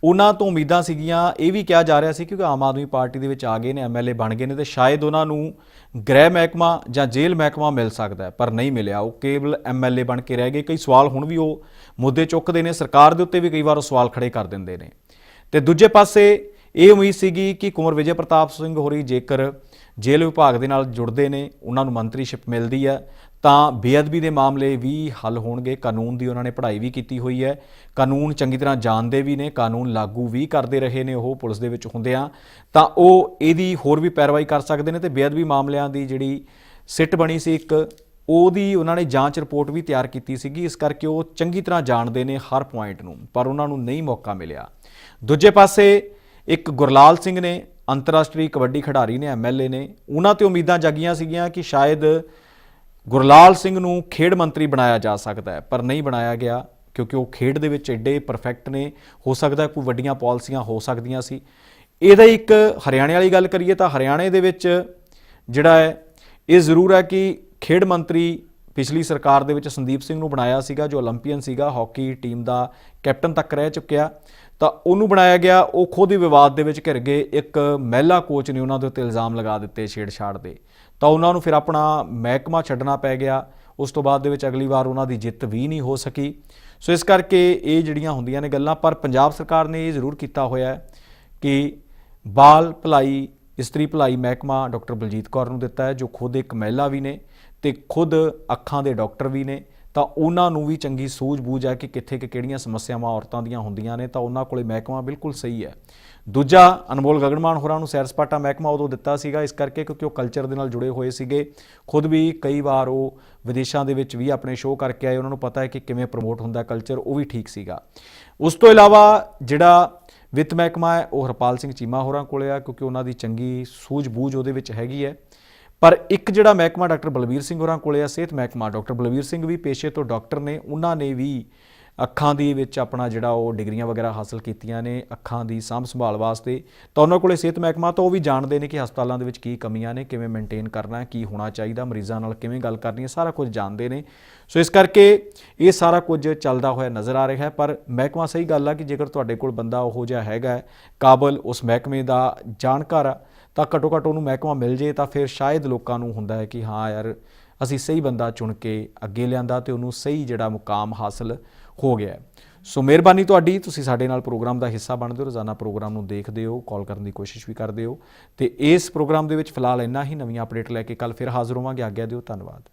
ਉਹਨਾਂ ਤੋਂ ਉਮੀਦਾਂ ਸੀਗੀਆਂ, ਇਹ ਵੀ ਕਿਹਾ ਜਾ ਰਿਹਾ ਸੀ ਕਿਉਂਕਿ ਆਮ ਆਦਮੀ ਪਾਰਟੀ ਦੇ ਵਿੱਚ ਆ ਗਏ ਨੇ ਐਮਐਲਏ ਬਣ ਗਏ ਨੇ ਤੇ ਸ਼ਾਇਦ ਉਹਨਾਂ ਨੂੰ ਗ੍ਰਹਿ ਮਹਿਕਮਾ ਜਾਂ ਜੇਲ੍ਹ ਮਹਿਕਮਾ ਮਿਲ ਸਕਦਾ ਹੈ, ਪਰ ਨਹੀਂ ਮਿਲਿਆ। ਉਹ ਕੇਵਲ ਐਮਐਲਏ ਬਣ ਕੇ ਰਹਿ ਗਏ। ਕਈ ਸਵਾਲ ਹੁਣ ਵੀ ਉਹ ਮੁੱਦੇ ਚੁੱਕਦੇ ਨੇ। ਸਰਕਾਰ ਦੇ ਉੱਤੇ ਵੀ ਕਈ ਵਾਰ ਉਹ ਸਵਾਲ ਖੜੇ ਕਰ ਦਿੰਦੇ ਨੇ। ਤੇ ਦੂਜੇ ਪਾਸੇ ਇਹ ਉਮੀਦ ਸੀਗੀ ਕਿ ਕੁੰਵਰ ਵਿਜੇ ਪ੍ਰਤਾਪ ਸਿੰਘ ਹੋਰੀ ਜੇਕਰ ਜੇਲ੍ਹ ਵਿਭਾਗ ਦੇ ਨਾਲ ਜੁੜਦੇ ਨੇ, ਉਹਨਾਂ ਨੂੰ ਮੰਤਰੀਸ਼ਿਪ ਮਿਲਦੀ ਹੈ। ਤਾਂ ਬੇਅਦਬੀ ਦੇ ਮਾਮਲੇ ਵੀ ਹੱਲ ਹੋਣਗੇ। ਕਾਨੂੰਨ ਦੀ ਉਹਨਾਂ ਨੇ ਪੜ੍ਹਾਈ ਵੀ ਕੀਤੀ ਹੋਈ ਹੈ। ਕਾਨੂੰਨ ਚੰਗੀ ਤਰ੍ਹਾਂ ਜਾਣਦੇ ਵੀ ਨੇ, ਕਾਨੂੰਨ ਲਾਗੂ ਵੀ ਕਰਦੇ ਰਹੇ ਨੇ ਉਹ ਪੁਲਿਸ ਦੇ ਵਿੱਚ ਹੁੰਦਿਆਂ ਤਾਂ ਉਹ ਇਹਦੀ ਹੋਰ ਵੀ ਪੈਰਵਾਈ ਕਰ ਸਕਦੇ ਨੇ ਤੇ ਬੇਅਦਬੀ ਮਾਮਲਿਆਂ ਦੀ ਜਿਹੜੀ ਸਿੱਟ ਬਣੀ ਸੀ ਇੱਕ, ਉਹਦੀ ਉਹਨਾਂ ਨੇ ਜਾਂਚ ਰਿਪੋਰਟ ਵੀ ਤਿਆਰ ਕੀਤੀ ਸੀਗੀ। ਇਸ ਕਰਕੇ ਉਹ ਚੰਗੀ ਤਰ੍ਹਾਂ ਜਾਣਦੇ ਨੇ ਹਰ ਪੁਆਇੰਟ ਨੂੰ, ਪਰ ਉਹਨਾਂ ਨੂੰ ਨਹੀਂ ਮੌਕਾ ਮਿਲਿਆ। ਦੂਜੇ ਪਾਸੇ ਇੱਕ ਗੁਰਲਾਲ ਸਿੰਘ ਨੇ ਅੰਤਰਰਾਸ਼ਟਰੀ ਕਬੱਡੀ ਖਿਡਾਰੀ ਨੇ ਐਮਐਲਏ ਨੇ, ਉਹਨਾਂ ਤੇ ਉਮੀਦਾਂ ਜਾਗੀਆਂ ਸੀਗੀਆਂ ਕਿ ਸ਼ਾਇਦ ਗੁਰਲਾਲ ਸਿੰਘ ਨੂੰ ਖੇਡ ਮੰਤਰੀ ਬਣਾਇਆ ਜਾ ਸਕਦਾ ਹੈ, ਪਰ ਨਹੀਂ ਬਣਾਇਆ ਗਿਆ, ਕਿਉਂਕਿ ਉਹ ਖੇਡ ਦੇ ਵਿੱਚ ਐਡੇ ਪਰਫੈਕਟ ਨੇ। ਹੋ ਸਕਦਾ ਕੋਈ ਵੱਡੀਆਂ ਪਾਲਿਸੀਆਂ ਹੋ ਸਕਦੀਆਂ ਸੀ। ਇਹਦਾ ਇੱਕ ਹਰਿਆਣੇ ਵਾਲੀ ਗੱਲ ਕਰੀਏ ਤਾਂ ਹਰਿਆਣੇ ਦੇ ਵਿੱਚ ਜਿਹੜਾ ਹੈ, ਇਹ ਜ਼ਰੂਰ ਹੈ ਕਿ ਖੇਡ ਮੰਤਰੀ ਪਿਛਲੀ ਸਰਕਾਰ ਦੇ ਵਿੱਚ ਸੰਦੀਪ ਸਿੰਘ ਨੂੰ ਬਣਾਇਆ ਸੀਗਾ, ਜੋ 올림픽ੀਅਨ ਸੀਗਾ, ਹਾਕੀ ਟੀਮ ਦਾ ਕੈਪਟਨ ਤੱਕ ਰਹਿ ਚੁੱਕਿਆ। ਤਾਂ ਉਹਨੂੰ ਬਣਾਇਆ ਗਿਆ, ਉਹ ਖੁਦ ਹੀ ਵਿਵਾਦ ਦੇ ਵਿੱਚ ਘਿਰ ਗਏ। ਇੱਕ ਮਹਿਲਾ ਕੋਚ ਨੇ ਉਹਨਾਂ ਦੇ ਉੱਤੇ ਇਲਜ਼ਾਮ ਲਗਾ ਦਿੱਤੇ ਛੇੜਛਾੜ ਦੇ। ਤਾਂ ਉਹਨਾਂ ਨੂੰ ਫਿਰ ਆਪਣਾ ਮਹਿਕਮਾ ਛੱਡਣਾ ਪੈ ਗਿਆ। ਉਸ ਤੋਂ ਬਾਅਦ ਦੇ ਵਿੱਚ ਅਗਲੀ ਵਾਰ ਉਹਨਾਂ ਦੀ ਜਿੱਤ ਵੀ ਨਹੀਂ ਹੋ ਸਕੀ। ਸੋ ਇਸ ਕਰਕੇ ਇਹ ਜਿਹੜੀਆਂ ਹੁੰਦੀਆਂ ਨੇ ਗੱਲਾਂ, ਪਰ ਪੰਜਾਬ ਸਰਕਾਰ ਨੇ ਇਹ ਜ਼ਰੂਰ ਕੀਤਾ ਹੋਇਆ ਕਿ ਬਾਲ ਭਲਾਈ, ਇਸਤਰੀ ਭਲਾਈ ਮਹਿਕਮਾ ਡਾਕਟਰ ਬਲਜੀਤ ਕੌਰ ਨੂੰ ਦਿੱਤਾ ਹੈ, ਜੋ ਖੁਦ ਇੱਕ ਮਹਿਲਾ ਵੀ ਨੇ ਤੇ ਖੁਦ ਅੱਖਾਂ ਦੇ ਡਾਕਟਰ ਵੀ ਨੇ। ਤਾਂ ਉਹਨਾਂ ਨੂੰ ਵੀ ਚੰਗੀ ਸੂਝ-ਬੂਝ ਹੈ ਕਿ ਕਿੱਥੇ ਕਿ ਕਿਹੜੀਆਂ ਸਮੱਸਿਆਵਾਂ ਔਰਤਾਂ ਦੀਆਂ ਹੁੰਦੀਆਂ ਨੇ, ਤਾਂ ਉਹਨਾਂ ਕੋਲੇ ਮਹਿਕਮਾ ਬਿਲਕੁਲ ਸਹੀ ਹੈ। ਦੂਜਾ ਅਨਮੋਲ ਗਗਨਮਾਨ ਹੋਰਾਂ ਨੂੰ ਸੈਰ ਸਪਾਟਾ ਮਹਿਕਮਾ ਉਦੋਂ ਦਿੱਤਾ ਸੀਗਾ, ਇਸ ਕਰਕੇ ਕਿਉਂਕਿ ਉਹ ਕਲਚਰ ਦੇ ਨਾਲ ਜੁੜੇ ਹੋਏ ਸੀਗੇ। ਖੁਦ ਵੀ ਕਈ ਵਾਰ ਉਹ ਵਿਦੇਸ਼ਾਂ ਦੇ ਵਿੱਚ ਵੀ ਆਪਣੇ ਸ਼ੋਅ ਕਰਕੇ ਆਏ, ਉਹਨਾਂ ਨੂੰ ਪਤਾ ਹੈ ਕਿ ਕਿਵੇਂ ਪ੍ਰਮੋਟ ਹੁੰਦਾ ਕਲਚਰ ਉਹ ਵੀ ਠੀਕ ਸੀਗਾ। ਉਸ ਤੋਂ ਇਲਾਵਾ ਜਿਹੜਾ ਵਿੱਤ ਮਹਿਕਮਾ ਹੈ, ਉਹ ਹਰਪਾਲ ਸਿੰਘ ਚੀਮਾ ਹੋਰਾਂ ਕੋਲੇ ਆ, ਕਿਉਂਕਿ ਉਹਨਾਂ ਦੀ ਚੰਗੀ ਸੂਝ-ਬੂਝ ਉਹਦੇ ਵਿੱਚ ਹੈਗੀ ਹੈ। ਪਰ ਇੱਕ ਜਿਹੜਾ ਮਹਿਕਮਾ ਡਾਕਟਰ ਬਲਬੀਰ ਸਿੰਘ ਹੋਰਾਂ ਕੋਲੇ ਆ, ਸਿਹਤ ਮਹਿਕਮਾ, ਡਾਕਟਰ ਬਲਬੀਰ ਸਿੰਘ ਵੀ ਪੇਸ਼ੇ ਤੋਂ ਡਾਕਟਰ ਨੇ, ਉਹਨਾਂ ਨੇ ਵੀ ਅੱਖਾਂ ਦੀ ਵਿੱਚ ਆਪਣਾ ਜਿਹੜਾ ਉਹ ਡਿਗਰੀਆਂ ਵਗੈਰਾ ਹਾਸਲ ਕੀਤੀਆਂ ਨੇ, ਅੱਖਾਂ ਦੀ ਸਾਂਭ ਸੰਭਾਲ ਵਾਸਤੇ। ਤਾਂ ਉਹਨਾਂ ਕੋਲੇ ਸਿਹਤ ਮਹਿਕਮਾ ਤਾਂ ਉਹ ਵੀ ਜਾਣਦੇ ਨੇ ਕਿ ਹਸਪਤਾਲਾਂ ਦੇ ਵਿੱਚ ਕੀ ਕਮੀਆਂ ਨੇ, ਕਿਵੇਂ ਮੇਨਟੇਨ ਕਰਨਾ ਕੀ ਹੋਣਾ ਚਾਹੀਦਾ, ਮਰੀਜ਼ਾਂ ਨਾਲ ਕਿਵੇਂ ਗੱਲ ਕਰਨੀ ਹੈ, ਸਾਰਾ ਕੁਝ ਜਾਣਦੇ ਨੇ। ਸੋ ਇਸ ਕਰਕੇ ਇਹ ਸਾਰਾ ਕੁਝ ਚੱਲਦਾ ਹੋਇਆ ਨਜ਼ਰ ਆ ਰਿਹਾ ਹੈ, ਪਰ ਮਹਿਕਮਾ ਸਹੀ ਗੱਲ ਆ ਕਿ ਜੇਕਰ ਤੁਹਾਡੇ ਕੋਲ ਬੰਦਾ ਉਹੋ ਜਿਹਾ ਹੈਗਾ ਕਾਬਲ ਉਸ ਮਹਿਕਮੇ ਦਾ ਜਾਣਕਾਰ ਆ, ਤਾਂ ਘੱਟੋ ਘੱਟ ਉਹਨੂੰ ਮਹਿਕਮਾ ਮਿਲ ਜੇ, ਤਾਂ ਫਿਰ ਸ਼ਾਇਦ ਲੋਕਾਂ ਨੂੰ ਹੁੰਦਾ ਹੈ ਕਿ ਹਾਂ ਯਾਰ, ਅਸੀਂ ਸਹੀ ਬੰਦਾ ਚੁਣ ਕੇ ਅੱਗੇ ਲਿਆਂਦਾ ਤੇ ਉਹਨੂੰ ਸਹੀ ਜਿਹੜਾ ਮੁਕਾਮ ਹਾਸਲ ਹੋ ਗਿਆ ਹੈ। ਸੋ ਮਿਹਰਬਾਨੀ ਤੁਹਾਡੀ, ਤੁਸੀਂ ਸਾਡੇ ਨਾਲ ਪ੍ਰੋਗਰਾਮ ਦਾ ਹਿੱਸਾ ਬਣਦੇ ਹੋ, ਰੋਜ਼ਾਨਾ ਪ੍ਰੋਗਰਾਮ ਨੂੰ ਦੇਖਦੇ ਹੋ, ਕਾਲ ਕਰਨ ਦੀ ਕੋਸ਼ਿਸ਼ ਵੀ ਕਰਦੇ ਹੋ। ਤੇ ਇਸ ਪ੍ਰੋਗਰਾਮ ਦੇ ਵਿੱਚ ਫਿਲਹਾਲ ਇੰਨਾ ਹੀ, ਨਵੀਆਂ ਅਪਡੇਟ ਲੈ ਕੇ ਕੱਲ ਫਿਰ ਹਾਜ਼ਰ ਹੋਵਾਂਗੇ। ਆਗਿਆ ਦਿਓ, ਧੰਨਵਾਦ।